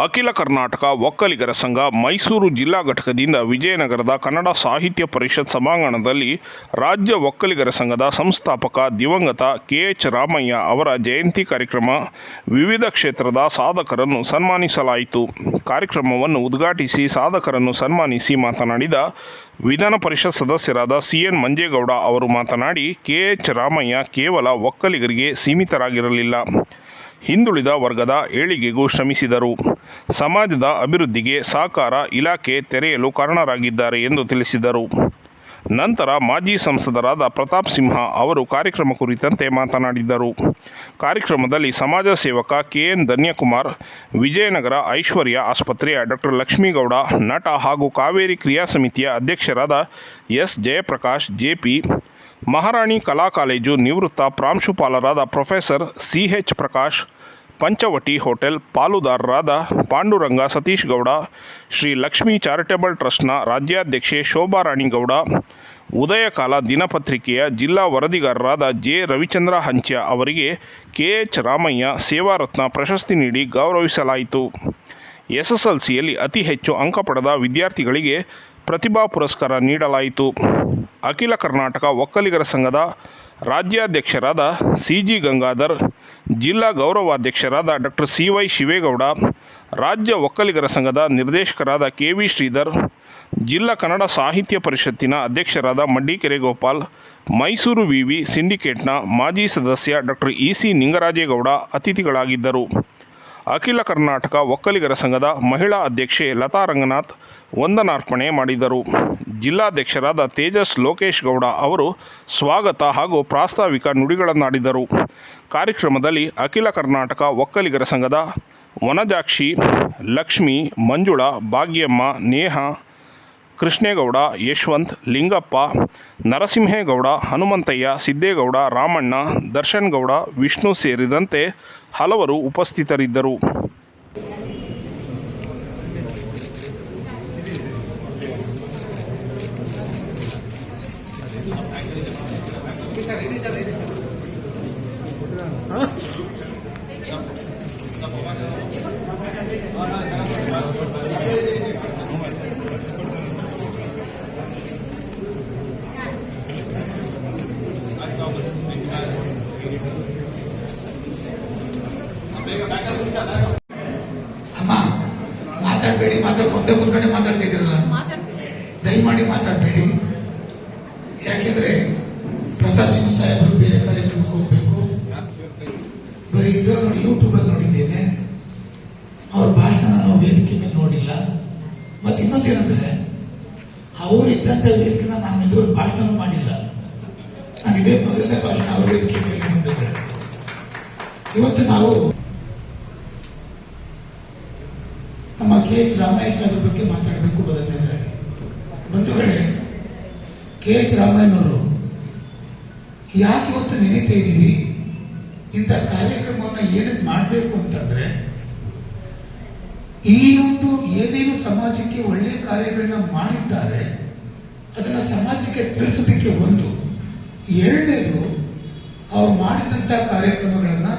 ಅಖಿಲ ಕರ್ನಾಟಕ ಒಕ್ಕಲಿಗರ ಸಂಘ ಮೈಸೂರು ಜಿಲ್ಲಾ ಘಟಕದಿಂದ ವಿಜಯನಗರದ ಕನ್ನಡ ಸಾಹಿತ್ಯ ಪರಿಷತ್ ಸಭಾಂಗಣದಲ್ಲಿ ರಾಜ್ಯ ಒಕ್ಕಲಿಗರ ಸಂಘದ ಸಂಸ್ಥಾಪಕ ದಿವಂಗತ ಕೆ ಎಚ್ ರಾಮಯ್ಯ ಅವರ ಜಯಂತಿ ಕಾರ್ಯಕ್ರಮ ವಿವಿಧ ಕ್ಷೇತ್ರದ ಸಾಧಕರನ್ನು ಸನ್ಮಾನಿಸಲಾಯಿತು. ಕಾರ್ಯಕ್ರಮವನ್ನು ಉದ್ಘಾಟಿಸಿ ಸಾಧಕರನ್ನು ಸನ್ಮಾನಿಸಿ ಮಾತನಾಡಿದ ವಿಧಾನ ಪರಿಷತ್ ಸದಸ್ಯರಾದ ಸಿ ಎನ್ ಮಂಜೇಗೌಡ ಅವರು ಮಾತನಾಡಿ ಕೆ ಎಚ್ ರಾಮಯ್ಯ ಕೇವಲ ಒಕ್ಕಲಿಗರಿಗೆ ಸೀಮಿತರಾಗಿರಲಿಲ್ಲ. ಹಿಂದುಳಿದ ವರ್ಗದ ಏಳಿಗೆಗೂ ಶ್ರಮಿಸಿದರು. ಸಮಾಜದ ಅಭಿವೃದ್ಧಿಗೆ ಸಹಕಾರ ಇಲಾಖೆ ತೆರೆಯಲು ಕಾರಣರಾಗಿದ್ದಾರೆ ಎಂದು ತಿಳಿಸಿದರು. ನಂತರ ಮಾಜಿ ಸಂಸದರಾದ ಪ್ರತಾಪ್ ಸಿಂಹ ಅವರು ಕಾರ್ಯಕ್ರಮ ಕುರಿತಂತೆ ಮಾತನಾಡಿದ್ದರು ಕಾರ್ಯಕ್ರಮದಲ್ಲಿ ಸಮಾಜ ಸೇವಕ ಕೆ ಎನ್ ಧನ್ಯಕುಮಾರ್, ವಿಜಯನಗರ ಐಶ್ವರ್ಯ ಆಸ್ಪತ್ರೆಯ ಡಾಕ್ಟರ್ ಲಕ್ಷ್ಮೀಗೌಡ, ನಟ ಹಾಗೂ ಕಾವೇರಿ ಕ್ರಿಯಾ ಸಮಿತಿಯ ಅಧ್ಯಕ್ಷರಾದ ಎಸ್. ಜಯಪ್ರಕಾಶ್, ಜೆಪಿ ಮಹಾರಾಣಿ ಕಲಾ ಕಾಲೇಜು ನಿವೃತ್ತ ಪ್ರಾಂಶುಪಾಲರಾದ professor C H Prakash Panchavati hotel ಪಾಲುದಾರರಾದ Panduranga Satish Gowda, Shri Lakshmi charitable ಟ್ರಸ್ಟ್ನ ರಾಜ್ಯಾಧ್ಯಕ್ಷೆ ಶೋಭಾರಾಣಿ ಗೌಡ ಉದಯಕಾಲ ದಿನಪತ್ರಿಕೆಯ ಜಿಲ್ಲಾ ವರದಿಗಾರರಾದ ಜೆ ರವಿಚಂದ್ರ ಹಂಚ್ಯ ಅವರಿಗೆ ಕೆ ಎಚ್ ರಾಮಯ್ಯ ಸೇವಾರತ್ನ ಪ್ರಶಸ್ತಿ ನೀಡಿ ಗೌರವಿಸಲಾಯಿತು. ಎಸ್ಎಸ್ಎಲ್ಸಿಯಲ್ಲಿ ಅತಿ ಹೆಚ್ಚು ಅಂಕ ಪಡೆದ ವಿದ್ಯಾರ್ಥಿಗಳಿಗೆ ಪ್ರತಿಭಾ ಪುರಸ್ಕಾರ ನೀಡಲಾಯಿತು. ಅಖಿಲ ಕರ್ನಾಟಕ ಒಕ್ಕಲಿಗರ ಸಂಘದ ರಾಜ್ಯಾಧ್ಯಕ್ಷರಾದ ಸಿ ಜಿ ಗಂಗಾಧರ್, ಜಿಲ್ಲಾ ಗೌರವಾಧ್ಯಕ್ಷರಾದ ಡಾಕ್ಟರ್ ಸಿ ವೈ ಶಿವೇಗೌಡ, ರಾಜ್ಯ ಒಕ್ಕಲಿಗರ ಸಂಘದ ನಿರ್ದೇಶಕರಾದ ಕೆ ವಿ ಶ್ರೀಧರ್, ಜಿಲ್ಲಾ ಕನ್ನಡ ಸಾಹಿತ್ಯ ಪರಿಷತ್ತಿನ ಅಧ್ಯಕ್ಷರಾದ ಮಡ್ಡಿಕೆರೆ ಗೋಪಾಲ್ ಮೈಸೂರು ವಿವಿ ಸಿಂಡಿಕೇಟ್ನ ಮಾಜಿ ಸದಸ್ಯ ಡಾಕ್ಟರ್ ಇ ಸಿ ನಿಂಗರಾಜೇಗೌಡ ಅತಿಥಿಗಳಾಗಿದ್ದರು. ಅಖಿಲ ಕರ್ನಾಟಕ ಒಕ್ಕಲಿಗರ ಸಂಘದ ಮಹಿಳಾ ಅಧ್ಯಕ್ಷೆ ಲತಾ ರಂಗನಾಥ್ ವಂದನಾರ್ಪಣೆ ಮಾಡಿದರು. ಜಿಲ್ಲಾಧ್ಯಕ್ಷರಾದ ತೇಜಸ್ ಲೋಕೇಶ್ ಗೌಡ ಅವರು ಸ್ವಾಗತ ಹಾಗೂ ಪ್ರಾಸ್ತಾವಿಕ ನುಡಿಗಳನ್ನಾಡಿದರು. ಕಾರ್ಯಕ್ರಮದಲ್ಲಿ ಅಖಿಲ ಕರ್ನಾಟಕ ಒಕ್ಕಲಿಗರ ಸಂಘದ ವನಜಾಕ್ಷಿ, ಲಕ್ಷ್ಮಿ, ಮಂಜುಳಾ, ಭಾಗ್ಯಮ್ಮ, ನೇಹ ಕೃಷ್ಣೇಗೌಡ ಯಶವಂತ್ ಲಿಂಗಪ್ಪ ನರಸಿಂಹೇಗೌಡ ಹನುಮಂತಯ್ಯ ಸಿದ್ದೇಗೌಡ ರಾಮಣ್ಣ ದರ್ಶನ್ಗೌಡ ವಿಷ್ಣು ಸೇರಿದಂತೆ ಹಲವರು ಉಪಸ್ಥಿತರಿದ್ದರು ಅಮ್ಮ ಮಾತಾಡಬೇಡಿ ಮಾತಾಡ್ ಒಂದೇ ಕೂತ್ಕೊಂಡೆ ಮಾತಾಡ್ತಿದ್ದೀರಲ್ಲ ದಯಮಾಡಿ ಮಾತಾಡಬೇಡಿ ಯಾಕೆಂದ್ರೆ ಪ್ರತಾಪ್ ಸಿಂಹ ಸಾಹೇಬರು ಬೇರೆ ಕಾರ್ಯಕ್ರಮಕ್ಕೆ ಹೋಗ್ಬೇಕು ಬರೀ ಇದ್ರಲ್ಲಿ ನೋಡಿ ಯೂಟ್ಯೂಬ್ ಅಲ್ಲಿ ನೋಡಿದ್ದೇನೆ ಅವ್ರ ಭಾಷಣ ನಾನು ವೇದಿಕೆ ಮೇಲೆ ನೋಡಿಲ್ಲ. ಮತ್ತೆ ಇನ್ನೊಂದೇನಂದ್ರೆ ಅವರು ಇದ್ದಂತ ವೇದಿಕೆ ನಾನು ಇದ್ರ ಭಾಷಣ ಮಾಡಿಲ್ಲ. ನಾನು ಇದೇ ಮೊದಲನೇ ಭಾಷಣ ಅವ್ರ ವೇದಿಕೆ ಮೇಲೆ ಬಂದಿದ್ರೆ ಇವತ್ತು ನಾವು ನಮ್ಮ ಕೆ ಎಸ್ ರಾಮಯ್ಯ ಸಾಹೇಬ್ರ ಬಗ್ಗೆ ಮಾತಾಡಬೇಕು ಒಂದು ಬಂಧುಗಳೇ, ಕೆ ಎಸ್ ರಾಮಯ್ಯನವರು ಯಾಕೆ ಇವತ್ತು ನೆನೀತಾ ಇದ್ದೀವಿ ಇಂಥ ಕಾರ್ಯಕ್ರಮವನ್ನು ಏನಕ್ಕೆ ಮಾಡಬೇಕು ಅಂತಂದ್ರೆ ಈ ಒಂದು ಏನೇನು ಸಮಾಜಕ್ಕೆ ಒಳ್ಳೆ ಕಾರ್ಯಗಳನ್ನ ಮಾಡಿದ್ದಾರೆ, ಅದನ್ನ ಸಮಾಜಕ್ಕೆ ತಿಳಿಸೋದಕ್ಕೆ ಒಂದು. ಎರಡನೇದು, ಅವ್ರು ಮಾಡಿದಂಥ ಕಾರ್ಯಕ್ರಮಗಳನ್ನ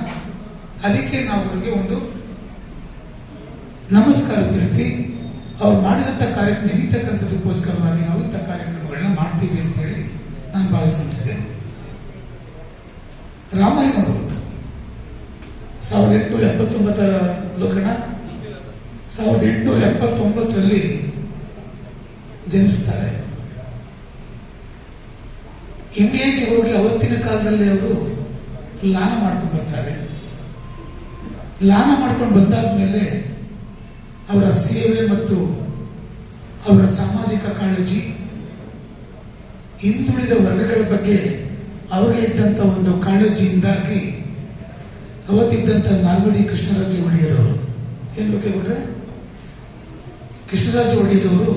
ಅದಕ್ಕೆ ನಾವು ಅವರಿಗೆ ಒಂದು ನಮಸ್ಕಾರ ತಿಳಿಸಿ, ಅವ್ರು ಮಾಡಿದಂಥ ಕಾರ್ಯಕ್ರಮ ನಡೀತಕ್ಕಂಥದಕ್ಕೋಸ್ಕರವಾಗಿ ನಾವು ಇಂಥ ಕಾರ್ಯಕ್ರಮಗಳನ್ನ ಮಾಡ್ತೀವಿ ಅಂತ ಹೇಳಿ ನಾನು ಭಾವಿಸ್ಕೊಂಡಿದ್ದೆ ರಾಮಾಯಣ ಸಾವಿರದ ಎಂಟುನೂರ ಎಪ್ಪತ್ತೊಂಬತ್ತರ ಲೋಕಣ ಸಾವಿರದ ಎಂಟುನೂರ ಎಪ್ಪತ್ತೊಂಬತ್ತರಲ್ಲಿ ಜನಿಸ್ತಾರೆ. ಇಂಗ್ಲೆಂಡ್ಗೆ ಹೋಗಿ ಅವತ್ತಿನ ಕಾಲದಲ್ಲಿ ಅವರು ಲಾನ ಮಾಡ್ಕೊಂಡು ಬರ್ತಾರೆ. ಲಾನ ಮಾಡ್ಕೊಂಡು ಬಂದಾದ್ಮೇಲೆ ಅವರ ಸೇವೆ ಮತ್ತು ಅವರ ಸಾಮಾಜಿಕ ಕಾಳಜಿ, ಹಿಂದುಳಿದ ವರ್ಗಗಳ ಬಗ್ಗೆ ಅವರಿಗೆ ಇದ್ದಂತ ಒಂದು ಕಾಳಜಿಯಿಂದಾಗಿ ಅವತ್ತಿದ್ದಂತ ನಾಲ್ವಡಿ ಕೃಷ್ಣರಾಜ ಒಡೆಯರು ಏನು ಕೇಳಿದ್ರೆ ಕೃಷ್ಣರಾಜ ಒಡೆಯರವರು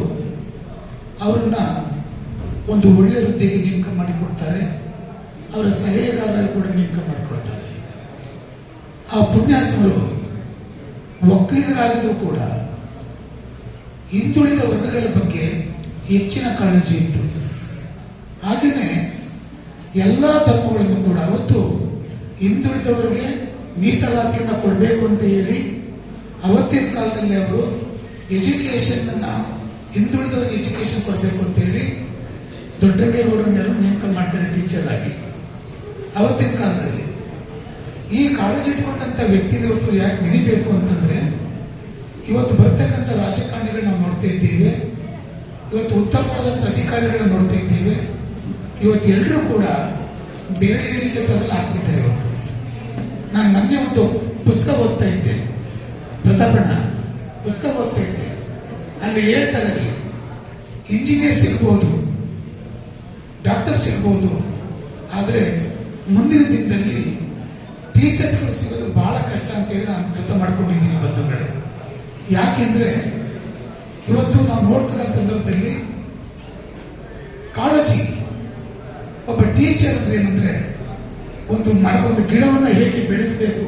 ಅವರನ್ನ ಒಂದು ಒಳ್ಳೆಯ ಹುದ್ದೆಗೆ ನೇಮಕ ಮಾಡಿಕೊಡ್ತಾರೆ. ಅವರ ಸಲಹೆಗಾರರು ಕೂಡ ನೇಮಕ ಮಾಡಿಕೊಡ್ತಾರೆ. ಆ ಪುಣ್ಯಾತ್ಮರು ಒಕ್ಕಲಿಗರಾಗಿದ್ರು ಕೂಡ ಹಿಂದುಳಿದ ವರ್ಗಗಳ ಬಗ್ಗೆ ಹೆಚ್ಚಿನ ಕಾಳಜಿ ಇತ್ತು. ಹಾಗೆಯೇ ಎಲ್ಲ ತಪ್ಪುಗಳನ್ನು ಕೂಡ ಅವತ್ತು ಹಿಂದುಳಿದವರಿಗೆ ಮೀಸಲಾತಿಯನ್ನು ಕೊಡಬೇಕು ಅಂತ ಹೇಳಿ ಅವತ್ತಿನ ಕಾಲದಲ್ಲಿ ಅವರು ಎಜುಕೇಶನ್ ಹಿಂದುಳಿದವರಿಗೆ ಎಜುಕೇಶನ್ ಕೊಡಬೇಕು ಅಂತ ಹೇಳಿ ದೊಡ್ಡಗೌಡರನ್ನೆಲ್ಲ ನೇಮಕ ಮಾಡ್ತಾರೆ ಟೀಚರ್ ಆಗಿ. ಅವತ್ತಿನ ಕಾಲದಲ್ಲಿ. ಈ ಕಾಳಜಿ ಇಟ್ಕೊಂಡಂತ ವ್ಯಕ್ತಿ ಇವತ್ತು ಯಾಕೆ ನೆನಿಬೇಕು ಅಂತಂದ್ರೆ, ಇವತ್ತು ಬರ್ತಕ್ಕಂಥ ರಾಜಕಾರಣಿಗಳನ್ನ ನೋಡ್ತಾ ಇದ್ದೇವೆ, ಇವತ್ತು ಉತ್ತಮವಾದಂಥ ಅಧಿಕಾರಿಗಳನ್ನ ನೋಡ್ತಾ ಇದ್ದೇವೆ, ಇವತ್ತು ಎಲ್ಲರೂ ಕೂಡ ಬೇರೆ ಹೇಳಿಕೆ ತರಲು ಆಗ್ತಿದ್ದಾರೆ ಇವತ್ತು. ನಾನು ಮೊನ್ನೆ ಒಂದು ಪುಸ್ತಕ ಓದ್ತಾ ಇದ್ದೆ. ಪ್ರತಾಪಣ್ಣ ಪುಸ್ತಕ ಓದ್ತಾ ಇದ್ದೆ ನಾನು ಹೇಳ್ತಾರೆ ಇಂಜಿನಿಯರ್ ಸಿಗ್ಬೋದು. ಡಾಕ್ಟರ್ ಸಿಗ್ಬೋದು. ಆದರೆ ಮುಂದಿನ ದಿನದಲ್ಲಿ ಟೀಚರ್ಸ್ಗಳು ಸಿಗೋದು ಬಹಳ ಕಷ್ಟ ಅಂತ ಹೇಳಿ ನಾನು ಕೆಲಸ ಮಾಡ್ಕೊಂಡಿದ್ದೀನಿ ಬಂಧುಗಳೇ ಯಾಕೆಂದ್ರೆ ಇವತ್ತು ನಾವು ನೋಡ್ತಕ್ಕಂಥ ಸಂದರ್ಭದಲ್ಲಿ ಕಾಳಜಿ. ಒಬ್ಬ ಟೀಚರ್ ಅಂದ್ರೆ ಏನಂದ್ರೆ ಒಂದು ಮರ, ಒಂದು ಗಿಡವನ್ನು ಹೇಗೆ ಬೆಳೆಸಬೇಕು,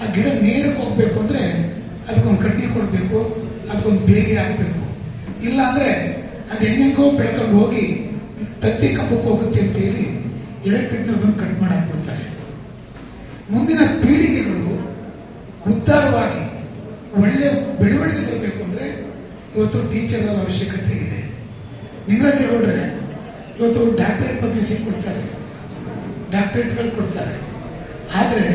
ಆ ಗಿಡ ನೇರಕ್ಕೆ ಹೋಗ್ಬೇಕು ಅಂದ್ರೆ ಅದಕ್ಕೊಂದು ಕಡ್ಡಿ ಕೊಡಬೇಕು, ಅದಕ್ಕೊಂದು ಬೇಲಿ ಹಾಕ್ಬೇಕು. ಇಲ್ಲ ಅಂದ್ರೆ ಅದು ಹೆಂಗೆಂಗೋ ಬೆಳ್ಕೊಂಡು ಹೋಗಿ ತತ್ತಿ ಕಬ್ಬಕ್ಕೆ ಹೋಗುತ್ತೆ ಅಂತ ಹೇಳಿ ಎಲೆಕ್ಟ್ರಿಕ್ ಬಂದು ಕಟ್ ಮಾಡಿ ಹಾಕ್ಬಿಡ್ತಾರೆ ಮುಂದಿನ ಪೀಳಿಗೆಗಳು ಉದ್ದಾರವಾಗಿ ಒಳ್ಳೆ ಬೆಳವಣಿಗೆ ಬರಬೇಕು ಅಂದ್ರೆ ಇವತ್ತು ಟೀಚರ್ ಅವಶ್ಯಕತೆ ಇದೆ. ನಿಂಗರಾಜ್ ಗೌಡ್ರೆ ಇವತ್ತು ಡಾಕ್ಟರೇಟ್ ಪದವಿ ಸಿಕ್ಕೊಡ್ತಾರೆ ಡಾಕ್ಟರೇಟ್ಗಳು ಕೊಡ್ತಾರೆ. ಆದರೆ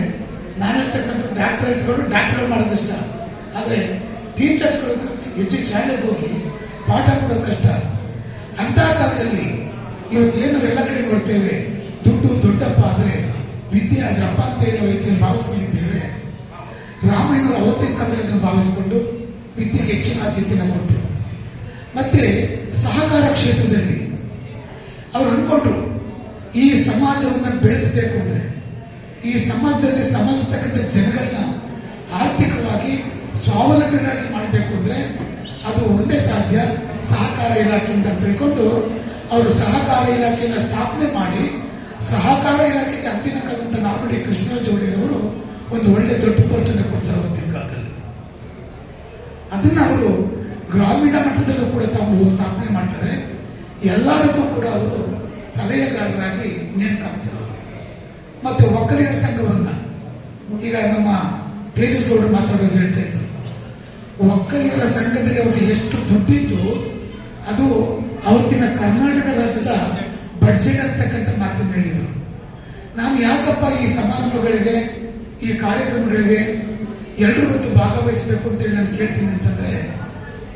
ನಾನು ಹೇಳ್ತಕ್ಕಂಥ ಡಾಕ್ಟರೇಟ್ಗಳು ಡಾಕ್ಟರ್ ಮಾಡೋದಿಷ್ಟ. ಆದ್ರೆ ಟೀಚರ್ಸ್ಗಳು ಹೆಚ್ಚು ಶಾಲೆಗೆ ಹೋಗಿ ಪಾಠ ಕೊಡೋದು ಕಷ್ಟ. ಅಂತ ಕಾಲದಲ್ಲಿ ಇವತ್ತೇನು ಎಲ್ಲ ಕಡೆ ನೋಡ್ತೇವೆ, ದುಡ್ಡು ದೊಡ್ಡಪ್ಪ ಆದರೆ ವಿದ್ಯೆ ಅದ್ರಪ್ಪ ಅಂತ ಹೇಳುವ ಅವತ್ತಿನ ಭಾವಿಸ್ಕೊಂಡಿದ್ದೇವೆ. ರಾಮಾಯಣರು ಅವತ್ತಿನ ಕಾಲದಲ್ಲಿ ಭಾವಿಸಿಕೊಂಡು ವಿದ್ಯೆಗೆ ಹೆಚ್ಚಿನ ಆದ್ಯತೆಯನ್ನು ಕೊಟ್ಟರು ಮತ್ತೆ ಸಹಕಾರ ಕ್ಷೇತ್ರದಲ್ಲಿ ಅವರು ಅನ್ಕೊಂಡ್ರು, ಈ ಸಮಾಜವನ್ನು ಬೆಳೆಸಬೇಕು ಅಂದ್ರೆ, ಈ ಸಮಾಜದಲ್ಲಿ ಸಮಾಜತಕ್ಕಂಥ ಜನಗಳನ್ನ ಆರ್ಥಿಕವಾಗಿ ಸ್ವಾವಲಂಬಿಗಳಾಗಿ ಮಾಡಬೇಕು ಅಂದ್ರೆ ಅದು ಒಂದೇ ಸಾಧ್ಯ. ಸಹಕಾರ ಇಲಾಖೆ ಅಂತ ತಿಳ್ಕೊಂಡು ಅವರು ಸಹಕಾರ ಇಲಾಖೆಯನ್ನ ಸ್ಥಾಪನೆ ಮಾಡಿ, ಸಹಕಾರ ಇಲಾಖೆಗೆ ಅಂತಿನ ಕಾಲದಂತ ನಾಲ್ಕಡಿ ಕೃಷ್ಣರಾಜೋಡಿ ಅವರು ಒಂದು ಒಳ್ಳೆ ದೊಡ್ಡ ಪೋಸ್ಟ್ ಅನ್ನು ಕೊಡ್ತಾರೆ ಅವತ್ತಿನ ಕಾಲದಲ್ಲಿ. ಅದನ್ನ ಅವರು ಗ್ರಾಮೀಣ ಮಟ್ಟದಲ್ಲೂ ಕೂಡ ತಾವು ಸ್ಥಾಪನೆ ಮಾಡ್ತಾರೆ. ಎಲ್ಲರಿಗೂ ಕೂಡ ಅವರು ಸಲಹೆಗಾರರಾಗಿ ನೇಮಕ ಆಗ್ತಾರೆ ಮತ್ತೆ ಒಕ್ಕಲಿಗರ ಸಂಘವನ್ನ ಈಗ ನಮ್ಮ ತೇಜಸ್ಗೌಡರು ಮಾತಾಡೋದು ಹೇಳ್ತಾ ಇದ್ರು ಒಕ್ಕಲಿಗರ ಸಂಘದಲ್ಲಿ ಅವರು ಎಷ್ಟು ದುಡ್ಡಿತ್ತು ಅದು ಅವತ್ತಿನ ಕರ್ನಾಟಕ ರಾಜ್ಯದ ಬಡ್ಜೆಟ್ ಅಂತಕ್ಕಂಥ ಮಾತು ಹೇಳಿದರು. ನಾನು ಯಾಕಪ್ಪ ಈ ಸಮಾರಂಭಗಳಿಗೆ, ಈ ಕಾರ್ಯಕ್ರಮಗಳಿಗೆ ಎಲ್ಲರೂ ಹೊತ್ತು ಭಾಗವಹಿಸಬೇಕು ಅಂತೇಳಿ ನಾನು ಕೇಳ್ತೀನಿ ಅಂತಂದ್ರೆ,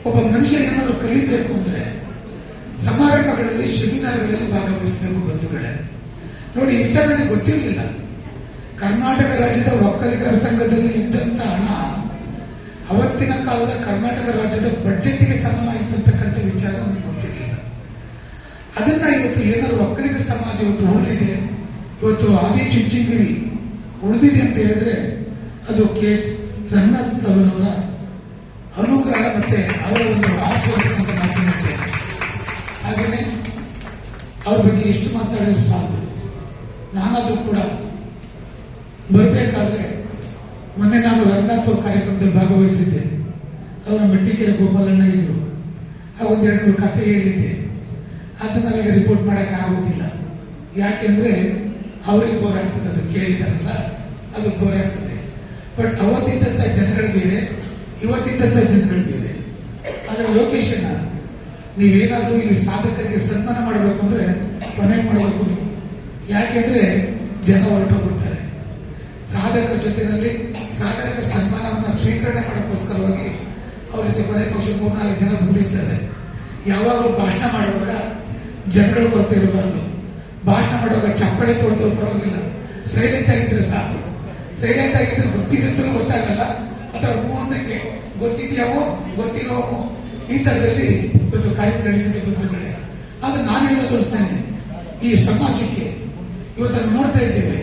ಒಬ್ಬ ಮನುಷ್ಯ ಏನಾದರೂ ಕಲಿಬೇಕು ಅಂದ್ರೆ ಸಮಾರಂಭಗಳಲ್ಲಿ, ಸೆಮಿನಾರ್ಗಳಲ್ಲಿ ಭಾಗವಹಿಸಬೇಕು ಬಂಧುಗಳೇ. ನೋಡಿ ವಿಚಾರ ನನಗೆ ಗೊತ್ತಿರಲಿಲ್ಲ. ಕರ್ನಾಟಕ ರಾಜ್ಯದ ಒಕ್ಕಲಿಗರ ಸಂಘದಲ್ಲಿ ಇದ್ದಂತ ಹಣ ಅವತ್ತಿನ ಕಾಲದ ಕರ್ನಾಟಕ ರಾಜ್ಯದ ಬಡ್ಜೆಟ್ಗೆ ಸಮನಾಗಿರ್ತಕ್ಕಂಥ ವಿಚಾರ ವಿಚಾರವನ್ನು ಗೊತ್ತಿರಲಿಲ್ಲ. ಅದನ್ನ ಇವತ್ತು ಏನಾದ್ರು ಒಕ್ಕಲಿಗ ಸಮಾಜ ಇವತ್ತು ಉಳಿದಿದೆ, ಇವತ್ತು ಆದಿ ಚುಂಚನಗಿರಿ ಉಳಿದಿದೆ ಅಂತ ಹೇಳಿದ್ರೆ ಅದು ಕೆ ಎಸ್ ರಂಗನಾಥ್ ಅವರ ಅನುಗ್ರಹ ಮತ್ತೆ ಅವರ ಒಂದು ಆಶೀರ್ವಾದ ಅಂತ ಹಾಗೇನೆ ಹಾಗೆಯೇ ಅವ್ರ ಬಗ್ಗೆ ಎಷ್ಟು ಮಾತಾಡೋದು ಸಾಲದು ನಾನಾದರೂ ಕೂಡ ಬರಬೇಕಾದ್ರೆ ಮೊನ್ನೆ ನಾನು ರಂಗನಾಥ್ ಕಾರ್ಯಕ್ರಮದಲ್ಲಿ ಭಾಗವಹಿಸಿದ್ದೆ. ಅವರ ಮೆಟ್ಟಿಕೆರೆ ಗೋಪಾಲಣ್ಣ ಇದ್ರು. ಆ ಒಂದೆರಡು ಕಥೆ ಹೇಳಿದ್ದೆ. ಅದನ್ನ ನನಗೆ ರಿಪೋರ್ಟ್ ಮಾಡಕ್ಕೆ ಆಗೋದಿಲ್ಲ. ಯಾಕೆಂದ್ರೆ ಅವರಿಗೆ ಬೋರ್ ಆಗ್ತದೆ ಅದು ಕೇಳಿದಾರಲ್ಲ, ಅದು ಬೋರ್ ಆಗ್ತದೆ. ಬಟ್ ಅವತ್ತಿದ್ದಂಥ ಜನಗಳು ಬೇರೆ ಇವತ್ತಿದ್ದಂಥ ಜನಗಳು ಬೇರೆ. ಅದರ ಲೊಕೇಶನ್ ನೀವೇನಾದರೂ ಇಲ್ಲಿ ಸಾಧಕರಿಗೆ ಸನ್ಮಾನ ಮಾಡಬೇಕು ಅಂದ್ರೆ ಕೊನೆ ಮಾಡಬೇಕು. ಯಾಕೆಂದ್ರೆ ಜನ ಹೊರಟೋಗ್ಬಿಡ್ತಾರೆ. ಸಾಧಕರ ಜೊತೆಯಲ್ಲಿ ಸಾಧಕರ ಸನ್ಮಾನವನ್ನು ಸ್ವೀಕರಣೆ ಮಾಡೋಕ್ಕೋಸ್ಕರವಾಗಿ ಅವ್ರ ಜೊತೆ ಕೊನೆ ಪಕ್ಷ ಮೂರ್ನಾಲ್ಕು ಜನ ಬಂದಿರ್ತಾರೆ. ಯಾವಾಗಲೂ ಭಾಷಣ ಮಾಡುವಾಗ ಜನಗಳು ಬರ್ತಿರಬಾರ್ದು. ಭಾಷಣ ಮಾಡುವಾಗ ಚಪ್ಪಳೆ ತೊಳೆದು ಪರವಾಗಿಲ್ಲ ಸೈಲೆಂಟ್ ಆಗಿದ್ರೆ ಸಾಕು. ಸೈಲೆಂಟ್ ಆಗಿದ್ರೆ ಗೊತ್ತಿದೆ ಅಂತಲೂ ಗೊತ್ತಾಗಲ್ಲ. ಅಥವಾ ಮೂವತ್ತಕ್ಕೆ ಗೊತ್ತಿದ್ಯಾವೋ ಗೊತ್ತಿರೋವೋ ಈ ಥರದಲ್ಲಿ ಇವತ್ತು ಕಾರ್ಯಕ್ರಮ ನಡೀತಿದೆ ಕಡೆ ಅದು ನಾನು ಹೇಳೋದು ತೋರಿಸ್ತೇನೆ ಈ ಸಮಾಜಕ್ಕೆ ಇವತ್ತು ನೋಡ್ತಾ ಇದ್ದೇವೆ.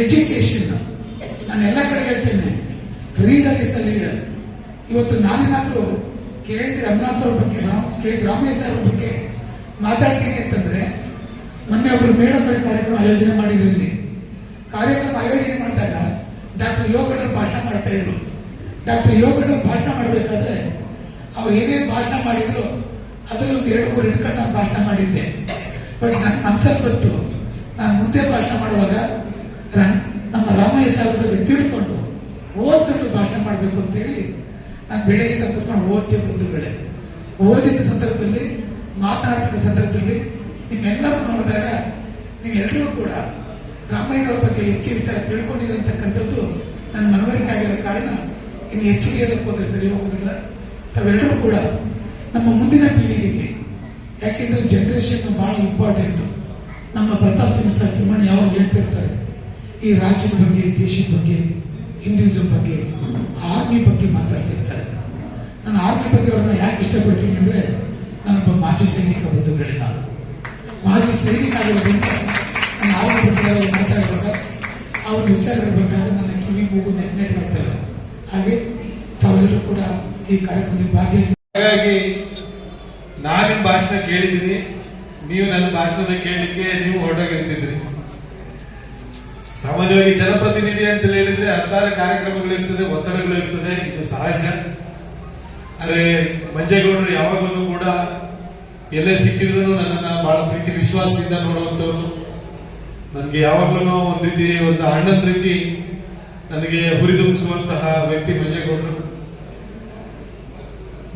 ಎಜುಕೇಶನ್ ನಾನು ಎಲ್ಲ ಕಡೆ ಹೇಳ್ತೇನೆ. ರೀಡರ್ ಇಸ್ ಲೀಡರ್ ಇವತ್ತು ನಾನೇನಾದ್ರೂ ಕೆ ಎಚ್ ರಮನಾಥ್ ಅವ್ರ ಬಗ್ಗೆ ಕೆ ಎಚ್ ರಾಮೇಶ್ ಅವ್ರ ಬಗ್ಗೆ ಮಾತಾಡ್ತೀನಿ ಅಂತಂದ್ರೆ, ಮೊನ್ನೆ ಒಬ್ರು ಮೇಡಮ್ ಅವರ ಕಾರ್ಯಕ್ರಮ ಆಯೋಜನೆ ಮಾಡಿದ್ರಿ ಕಾರ್ಯಕ್ರಮ ಆಯೋಜನೆ ಮಾಡಿದಾಗ ಡಾಕ್ಟರ್ ಯೋಗಣ್ಣ ಭಾಷಣ ಮಾಡ್ತಾ ಇದ್ರು. ಡಾಕ್ಟರ್ ಯೋಗಣ್ಣ ಭಾಷಣ ಮಾಡಬೇಕಾದ್ರೆ ಅವ್ರು ಏನೇನು ಭಾಷಣ ಮಾಡಿದ್ರು, ಅದರಲ್ಲಿ ಎರಡು ಮೂರು ಇಟ್ಕೊಂಡು ನಾನು ಭಾಷಣ ಮಾಡಿದ್ದೆ. ಬಟ್ ನನ್ನ ಮನಸ್ಸಲ್ಲಿ ಗೊತ್ತು, ನಾನು ಮುಂದೆ ಭಾಷಣ ಮಾಡುವಾಗ ರಾಮಯ್ಯ ಸಾಹೇಬ್ ಬಗ್ಗೆ ತಿಳ್ಕೊಂಡು ಓದ್ಕೊಂಡು ಭಾಷಣ ಮಾಡಬೇಕು ಅಂತ ಹೇಳಿ ನಾನು ಬೆಳಗ್ಗೆಯಿಂದ ಕೂತ್ಕೊಂಡು ಓದ್ತೀವಿ ಬೆಳೆ ಓದಿದ ಸಂದರ್ಭದಲ್ಲಿ, ಮಾತನಾಡಿದ ಸಂದರ್ಭದಲ್ಲಿ ನಿಮ್ಮೆಲ್ಲರೂ ನೋಡಿದಾಗ ನೀವೆಲ್ಲರೂ ಕೂಡ ರಾಮಯ್ಯನವ್ರ ಬಗ್ಗೆ ಹೆಚ್ಚು ವಿಚಾರ ತಿಳ್ಕೊಂಡಿರತಕ್ಕಂಥದ್ದು ನನ್ನ ಮನವರಿಕೆ ಆಗಿರೋ ಕಾರಣ ಇನ್ನು ಹೆಚ್ಚಿಗೆ ಹೇಳಕ್ಕೆ ಹೋದ್ರೆ ಸರಿ ಹೋಗೋದಿಲ್ಲ. ತಾವೆಲ್ಲರೂ ಕೂಡ ನಮ್ಮ ಮುಂದಿನ ಪೀಳಿಗೆಗೆ, ಯಾಕೆಂದ್ರೆ ಜನರೇಷನ್ ಬಹಳ ಇಂಪಾರ್ಟೆಂಟ್ ನಮ್ಮ ಪ್ರತಾಪ್ ಸಿಂಹ ಸರ್ ಸಿಂಹ ಯಾವಾಗ ಹೇಳ್ತಿರ್ತಾರೆ ಈ ರಾಜ್ಯದ ಬಗ್ಗೆ ದೇಶದ ಬಗ್ಗೆ ಹಿಂದೂಸಮ್ ಬಗ್ಗೆ, ಆರ್ಮಿ ಬಗ್ಗೆ ಮಾತಾಡ್ತಿರ್ತಾರೆ ನಾನು ಆರ್ಮಿ ಬಗ್ಗೆ ಅವ್ರನ್ನ ಯಾಕೆ ಇಷ್ಟಪಡ್ತೀನಿ ಅಂದ್ರೆ ನಾನೊಬ್ಬ ಮಾಜಿ ಸೈನಿಕ ಬಂಧುಗಳೇ ನಾನು. ಮಾಜಿ ಸೈನಿಕ ಆಗಿರೋದ್ರಿಂದ ನಾನು ಆರ್ಮಿ ಬಗ್ಗೆ ಮಾತಾಡುವಾಗ ಆ ಒಂದು ವಿಚಾರಗಳು ಬಂದಾಗ ನನ್ನ ಕಿವಿ ಮೂಗು ನೆಟ್ ನೆಟ್ ಆಗ್ತವೆ ಹಾಗೆ ತಾವೆಲ್ಲರೂ ಕೂಡ ಈ ಕಾರ್ಯಕ್ರಮದಲ್ಲಿ ಭಾಗಿಯಾಗಿ ಹಾಗಾಗಿ ನಾನು ನಿಮ್ಮ ಭಾಷಣ ಕೇಳಿದ್ದೀನಿ. ನೀವು ನನ್ನ ಭಾಷಣದ ಕೇಳಲಿಕ್ಕೆ ನೀವು ಹೊರಟೋಗಿರ್ತಿದ್ರಿ. ಸಾಮಾನ್ಯವಾಗಿ ಜನಪ್ರತಿನಿಧಿ ಅಂತ ಹೇಳಿದ್ರೆ ಹತ್ತಾರು ಕಾರ್ಯಕ್ರಮಗಳು ಇರ್ತದೆ, ಒತ್ತಡಗಳು ಇರ್ತದೆ, ಇದು ಸಹಜ. ಆದರೆ ಮಂಜೇಗೌಡರು ಯಾವಾಗಲೂ ಕೂಡ ಎಲ್ಲೇ ಸಿಕ್ಕಿದ್ರು ನನ್ನನ್ನ ಬಹಳ ಪ್ರೀತಿ, ವಿಶ್ವಾಸದಿಂದ ನೋಡುವಂಥವ್ರು. ನನಗೆ ಯಾವಾಗಲೂ ಒಂದು ರೀತಿ, ಒಂದು ಅಣ್ಣನ ರೀತಿ ನನಗೆ ಹುರಿದುಂಬಿಸುವಂತಹ ವ್ಯಕ್ತಿ ಮಂಜೇಗೌಡರು.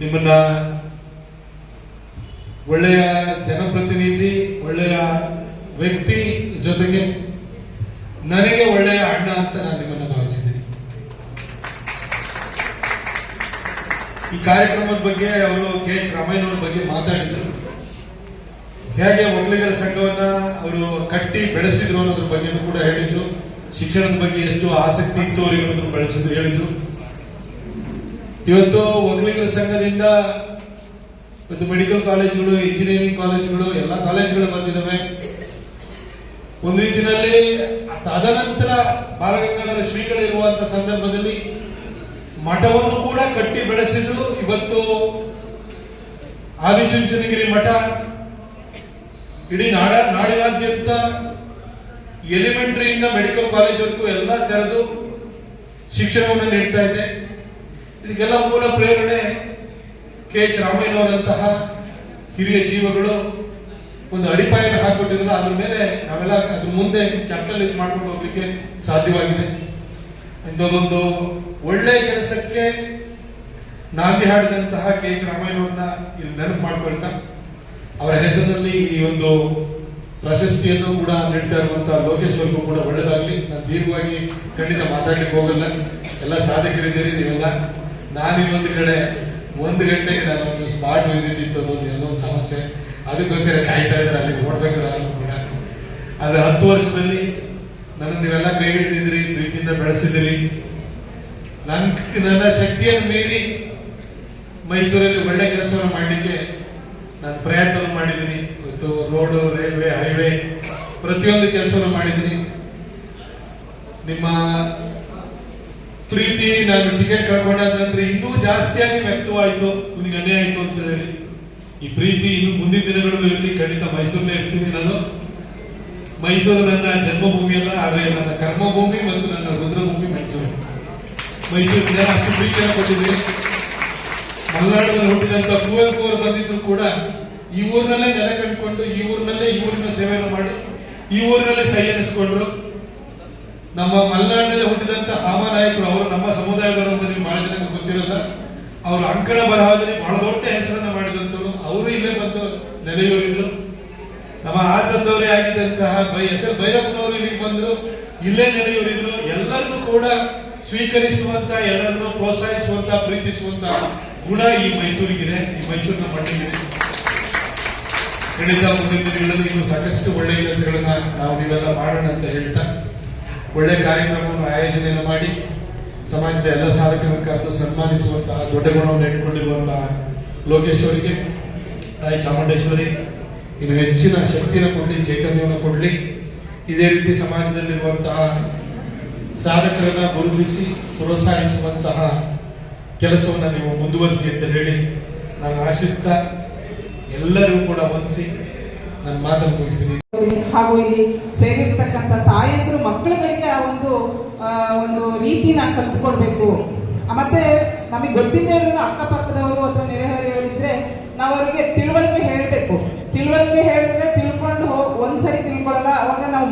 ನಿಮ್ಮನ್ನ ಒಳ್ಳೆಯ ಜನಪ್ರತಿನಿಧಿ, ಒಳ್ಳೆಯ ವ್ಯಕ್ತಿ ಜೊತೆಗೆ ನನಗೆ ಒಳ್ಳೆಯ ಅಣ್ಣ ಅಂತ ನಾನು ನಿಮ್ಮನ್ನು ಭಾವಿಸಿದ್ದೀನಿ. ಈ ಕಾರ್ಯಕ್ರಮದ ಬಗ್ಗೆ ಅವರು ಕೆ ಎಚ್ ರಾಮಯ್ಯನವ್ರ ಬಗ್ಗೆ ಮಾತಾಡಿದ್ರು. ಹೇಗೆ ಒಕ್ಕಲಿಗರ ಸಂಘವನ್ನ ಅವರು ಕಟ್ಟಿ ಬೆಳೆಸಿದ್ರು ಅನ್ನೋದ್ರ ಬಗ್ಗೆ ಕೂಡ ಹೇಳಿದ್ರು. ಶಿಕ್ಷಣದ ಬಗ್ಗೆ ಎಷ್ಟು ಆಸಕ್ತಿ ಇತ್ತು ಅವರಿಗೆ ಅನ್ನೋದನ್ನು ಬೆಳೆಸಿದ್ರು, ಹೇಳಿದ್ರು. ಇವತ್ತು ಒಕ್ಕಲಿಗರ ಸಂಘದಿಂದ ಇವತ್ತು ಮೆಡಿಕಲ್ ಕಾಲೇಜುಗಳು ಇಂಜಿನಿಯರಿಂಗ್ ಕಾಲೇಜುಗಳು, ಎಲ್ಲ ಕಾಲೇಜುಗಳು ಬಂದಿದ್ದಾವೆ. ಒಂದು ರೀತಿಯಲ್ಲಿ ತದನಂತರ ಬಾಲಗಂಗಾಧರ ಶ್ರೀಗಳಿರುವಂತಹ ಸಂದರ್ಭದಲ್ಲಿ ಮಠವನ್ನು ಕೂಡ ಕಟ್ಟಿ ಬೆಳೆಸಿದ್ರು. ಇವತ್ತು ಆದಿಚುಂಚನಗಿರಿ ಮಠ ಇಡೀ ನಾಡ, ನಾಡಿನಾದ್ಯಂತ ಎಲಿಮೆಂಟರಿಯಿಂದ ಮೆಡಿಕಲ್ ಕಾಲೇಜ್ವರೆಗೂ ಎಲ್ಲ ತೆರೆದು ಶಿಕ್ಷಣವನ್ನು ನೀಡ್ತಾ ಇದೆ. ಇದಕ್ಕೆಲ್ಲ ಮೂಲ ಪ್ರೇರಣೆ ಕೆ ಎಚ್ ರಾಮಯ್ಯನವರಂತಹ ಹಿರಿಯ ಜೀವಗಳು ಒಂದು ಅಡಿಪಾಯನ ಹಾಕಿಬಿಟ್ಟಿದ್ರು, ಅದ್ರ ಮೇಲೆ ನಾವೆಲ್ಲ ಅದ್ರ ಮುಂದೆ ಕ್ಯಾಪಿಟಲೈಸ್ ಮಾಡ್ಕೊಂಡು ಹೋಗ್ಲಿಕ್ಕೆ ಸಾಧ್ಯವಾಗಿದೆ. ಇಂಥದ್ದೊಂದು ಒಳ್ಳೆ ಕೆಲಸಕ್ಕೆ ನಾಂದಿ ಹಾಡಿದಂತಹ ಕೆ ಎಚ್ ಇಲ್ಲಿ ನೆನಪು ಮಾಡ್ಕೊಳ್ತಾ, ಅವರ ಹೆಸರಿನಲ್ಲಿ ಈ ಒಂದು ಪ್ರಶಸ್ತಿಯನ್ನು ಕೂಡ ನೀಡ್ತಾ ಇರುವಂತಹ ಲೋಕೇಶ್ ಅವ್ರಿಗೂ ಕೂಡ ಒಳ್ಳೇದಾಗ್ಲಿ. ನಾನು ದೀರ್ಘವಾಗಿ ಖಂಡಿತ ಮಾತಾಡ್ಲಿಕ್ಕೆ ಹೋಗಲ್ಲ. ಎಲ್ಲ ಸಾಧಕರಿದ್ದೀರಿ ನೀವೆಲ್ಲ. ನಾನು ಇನ್ನೊಂದು ಕಡೆ ಒಂದು ಗಂಟೆಗೆ ನಾನು ಒಂದು ಸ್ಪಾಟ್ ವಿಸಿಟ್ ಇತ್ತು ಅದೊಂದು ಸಮಸ್ಯೆ. ಅದಕ್ಕೋಸ್ಕರ ಕಾಯ್ತಾ ಇದ್ದಾರೆ, ಅಲ್ಲಿ ಕೂಡ. ಆದ್ರೆ ಹತ್ತು ವರ್ಷದಲ್ಲಿ ನನ್ನ ನೀವೆಲ್ಲ ಕೈ ಹಿಡಿದಿದ್ರಿ, ಪ್ರೀತಿಯಿಂದ ಬೆಳೆಸಿದಿರಿ ನನ್ ನನ್ನ ಶಕ್ತಿಯನ್ನು ಮೀರಿ ಮೈಸೂರಲ್ಲಿ ಒಳ್ಳೆ ಕೆಲಸವನ್ನು ಮಾಡಲಿಕ್ಕೆ ನಾನು ಪ್ರಯತ್ನ ಮಾಡಿದ್ದೀನಿ. ಇವತ್ತು ರೋಡು, ರೈಲ್ವೆ, ಹೈವೇ, ಪ್ರತಿಯೊಂದು ಕೆಲಸವನ್ನು ಮಾಡಿದ್ದೀನಿ. ನಿಮ್ಮ ಪ್ರೀತಿ, ನಾನು ಟಿಕೆಟ್ ಕಳ್ಕೊಂಡ ನಂತರ ಇನ್ನೂ ಜಾಸ್ತಿಯಾಗಿ ವ್ಯಕ್ತವಾಯಿತು. ನಿಮಗೆ ಅನ್ಯಾಯ ಆಯಿತು ಅಂತ ಹೇಳಿ ಈ ಪ್ರೀತಿ ಇನ್ನು ಮುಂದಿನ ದಿನಗಳಲ್ಲೂ ಇರಲಿ. ಖಂಡಿತ ಮೈಸೂರಲ್ಲೇ ಇರ್ತೀನಿ ನಾನು. ಮೈಸೂರು ನನ್ನ ಜನ್ಮಭೂಮಿ ಅಲ್ಲ, ಆದರೆ ನನ್ನ ಕರ್ಮಭೂಮಿ ಮತ್ತು ನನ್ನ ರುದ್ರಭೂಮಿ ಮೈಸೂರು. ಮೈಸೂರು ಜನ ಅಷ್ಟು ಪ್ರೀತಿಯನ್ನು ಕೊಟ್ಟಿದ್ದೀನಿ. ಮಲೆನಾಡಿನಲ್ಲಿ ಹುಟ್ಟಿದಂತ ಕುವೆಂಪು ಅವರು ಬಂದಿದ್ರು ಕೂಡ ಈ ಊರಿನಲ್ಲೇ ನೆಲೆ ಕಂಡುಕೊಂಡು ಈ ಊರಿನಲ್ಲೇ ಈ ಊರಿನ ಸೇವೆಯನ್ನು ಮಾಡಿ, ಈ ಊರಿನಲ್ಲೇ ಸೈ ಎನಿಸ್ಕೊಂಡ್ರು. ನಮ್ಮ ಮಲೆನಾಡಿನಲ್ಲಿ ಹುಟ್ಟಿದಂತ ನಾಯಕರು ಅವರು ನಮ್ಮ ಸಮುದಾಯದವರು ಅಂತ ನೀವು ಬಹಳ ಜನಕ್ಕೆ ಗೊತ್ತಿರಲ್ಲ. ಅವರು ಅಂಕಣ ಬರಹದಲ್ಲಿ ಬಹಳ ದೊಡ್ಡ ಹೆಸರನ್ನು ಮಾಡಿದಂಥವ್ರು. ಅವರು ಇಲ್ಲೇ ಬಂದು ನೆಲೆಯೂರಿದ್ರು. ನಮ್ಮ ಹಾಸನದವರೇ ಆಗಿದ್ದಂತಹ ಬೈ ಎಸ್ ಎಲ್ ಭೈರಪ್ಪನವರು ಇಲ್ಲಿಗೆ ಬಂದರು. ಇಲ್ಲೇ ನೆಲೆಯೂರಿದ್ರು. ಎಲ್ಲರನ್ನೂ ಕೂಡ ಸ್ವೀಕರಿಸುವಂತ, ಎಲ್ಲರನ್ನೂ ಪ್ರೋತ್ಸಾಹಿಸುವಂತ, ಪ್ರೀತಿಸುವಂತ ಗುಣ ಈ ಮೈಸೂರಿಗಿದೆ. ಈ ಮೈಸೂರಿನ ಮಣ್ಣಿಗಿದೆ ಖಂಡಿತ ಮುಂದಿನ ದಿನಗಳಲ್ಲಿ ಇನ್ನು ಸಾಕಷ್ಟು ಒಳ್ಳೆಯ ಕೆಲಸಗಳನ್ನ ನಾವು ನೀವೆಲ್ಲ ಮಾಡೋಣ ಅಂತ ಹೇಳ್ತಾ, ಒಳ್ಳೆ ಕಾರ್ಯಕ್ರಮವನ್ನು ಆಯೋಜನೆಯನ್ನು ಮಾಡಿ. ಸಮಾಜದ ಎಲ್ಲ ಸಾಧಕರನ್ನು ಕರೆದು ಸನ್ಮಾನಿಸುವಂತಹ ದೊಡ್ಡ ಗುಣವನ್ನು ಇಟ್ಕೊಂಡಿರುವಂತಹ ಲೋಕೇಶ್ವರಿಗೆ ತಾಯಿ ಚಾಮುಂಡೇಶ್ವರಿ, ಇನ್ನು ಹೆಚ್ಚಿನ ಶಕ್ತಿಯನ್ನು ಕೊಡಲಿ, ಚೈತನ್ಯವನ್ನು ಕೊಡಲಿ. ಇದೇ ರೀತಿ ಸಮಾಜದಲ್ಲಿರುವಂತಹ ಸಾಧಕರನ್ನ ಗುರುತಿಸಿ, ಪ್ರೋತ್ಸಾಹಿಸುವಂತಹ ಕೆಲಸವನ್ನು ನೀವು ಮುಂದುವರಿಸಿ ಅಂತ ಹೇಳಿ ನಾನು ಆಶಿಸ್ತಾ ಎಲ್ಲರೂ ಕೂಡ ವಂದಿಸಿ ನನ್ನ ಮಾತನ್ನು ಮುಗಿಸ್ತೀನಿ. ಹಾಗೂ ಇಲ್ಲಿ ಸೇರಿರ್ತಕ್ಕಂಥ ತಾಯಂದರು ಮಕ್ಕಳುಗಳಿಗೆ ಆ ಒಂದು ಒಂದು ಒಂದು ರೀತಿನ ಕಲಿಸ್ಕೊಡ್ಬೇಕು. ಮತ್ತೆ ನಮಗೆ ಗೊತ್ತಿಲ್ಲದೆ ಇರೋ ಅಕ್ಕಪಕ್ಕದವರು ಅಥವಾ ನೆರೆಹೊರೆಯವರಿದ್ರೆ ನಾವು ಅವರಿಗೆ ತಿಳುವಳಿಕೆ ಹೇಳಬೇಕು. ತಿಳುವಳಿಕೆ ಹೇಳಿದ್ರೆ ತಿಳ್ಕೊಂಡು ಒಂದ್ಸರಿ ತಿಳ್ಕೊಳ್ಳಲ್ಲ, ಅವಾಗ ನಾವು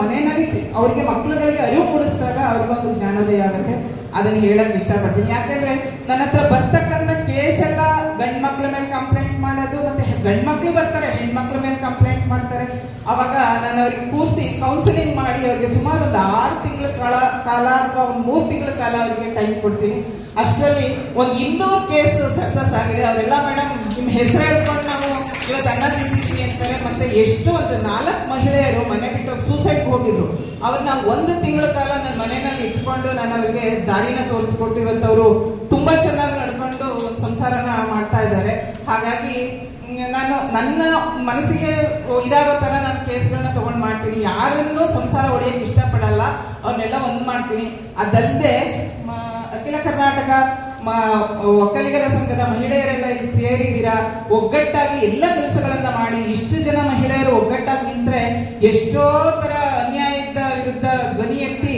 ಅವರಿಗೆ ಮಕ್ಕಳುಗಳಿಗೆ ಅರಿವು ಮೂಡಿಸಿದಾಗ ಅವ್ರಿಗೊಂದು ಜ್ಞಾನೋದಯ ಆಗುತ್ತೆ. ಅದನ್ನ ಹೇಳಕ್ ಇಷ್ಟಪಡ್ತೀನಿ. ಯಾಕಂದ್ರೆ ನನ್ನ ಹತ್ರ ಬರ್ತಕ್ಕಂಥ ಕೇಸ್ ಎಲ್ಲ ಗಂಡ್ ಮಕ್ಳ ಮೇಲೆ ಕಂಪ್ಲೇಂಟ್ ಮಾಡೋದು ಮತ್ತೆ ಗಂಡ್ ಮಕ್ಳು ಬರ್ತಾರೆ, ಹೆಣ್ಮಕ್ಳ ಮೇಲೆ ಕಂಪ್ಲೇಂಟ್ ಮಾಡ್ತಾರೆ. ಅವಾಗ ನಾನು ಅವ್ರಿಗೆ ಕೂರಿಸಿ ಕೌನ್ಸಿಲಿಂಗ್ ಮಾಡಿ ಅವ್ರಿಗೆ ಸುಮಾರು ಒಂದು ಆರು ತಿಂಗಳ ಕಾಲ ಕಾಲ ಅಥವಾ ಒಂದು ಮೂರು ತಿಂಗಳ ಕಾಲ ಅವರಿಗೆ ಟೈಮ್ ಕೊಡ್ತೀನಿ. ಅಷ್ಟರಲ್ಲಿ ಒಂದು ಇನ್ನೂ ಕೇಸ್ ಸಕ್ಸಸ್ ಆಗಿದೆ. ಅವರೆಲ್ಲ, ಮೇಡಮ್ ನಿಮ್ಮ ಹೆಸರು ಹೇಳ್ಕೊಂಡು ನಾವು ಇವತ್ತು ಅನ್ನ ತಿಂತಿದ್ದೀವಿ ಅಂತಾರೆ. ಮತ್ತೆ ಎಷ್ಟು ಒಂದು ನಾಲ್ಕು ಮಹಿಳೆಯರು ಮನೆ ಬಿಟ್ಟು ಸೂಸೈಡ್ ಹೋಗಿದ್ರು. ಅವ್ರನ್ನ ಒಂದು ತಿಂಗಳ ಕಾಲ ನನ್ನ ಮನೆಯಲ್ಲಿ ಇಟ್ಕೊಂಡು ನಾನು ಅವರಿಗೆ ದಾರಿನ ತೋರಿಸ್ಕೊಟ್ಟು ಇವತ್ತು ಅವರು ತುಂಬಾ ಚೆನ್ನಾಗಿ ನಡ್ಕೊಂಡು ಸಂಸಾರನ ಮಾಡ್ತಾ ಇದ್ದಾರೆ. ಹಾಗಾಗಿ ನಾನು ನನ್ನ ಮನಸ್ಸಿಗೆ ಇದಾಗೋ ತರ ನಾನು ಕೇಸ್ಗಳನ್ನ ತಗೊಂಡ್ ಮಾಡ್ತೀನಿ. ಯಾರನ್ನೂ ಸಂಸಾರ ಹೊಡೆಯಕ್ಕೆ ಇಷ್ಟಪಡಲ್ಲ. ಅವನ್ನೆಲ್ಲ ಒಂದ್ ಮಾಡ್ತೀನಿ. ಅದಲ್ಲದೆ ಅಖಿಲ ಕರ್ನಾಟಕ ಒಕ್ಕಲಿಗರ ಸಂಘದ ಮಹಿಳೆಯರೆಲ್ಲ ಇಲ್ಲಿ ಸೇರಿದ್ದೀರಾ? ಒಗ್ಗಟ್ಟಾಗಿ ಎಲ್ಲ ಕೆಲಸಗಳನ್ನ ಮಾಡಿ, ಇಷ್ಟು ಜನ ಮಹಿಳೆಯರು ಒಗ್ಗಟ್ಟಾಗಿ ನಿಂತ್ರೆ ಎಷ್ಟೋ ತರ ಅನ್ಯಾಯದ ವಿರುದ್ಧ ಧ್ವನಿ ಎತ್ತಿ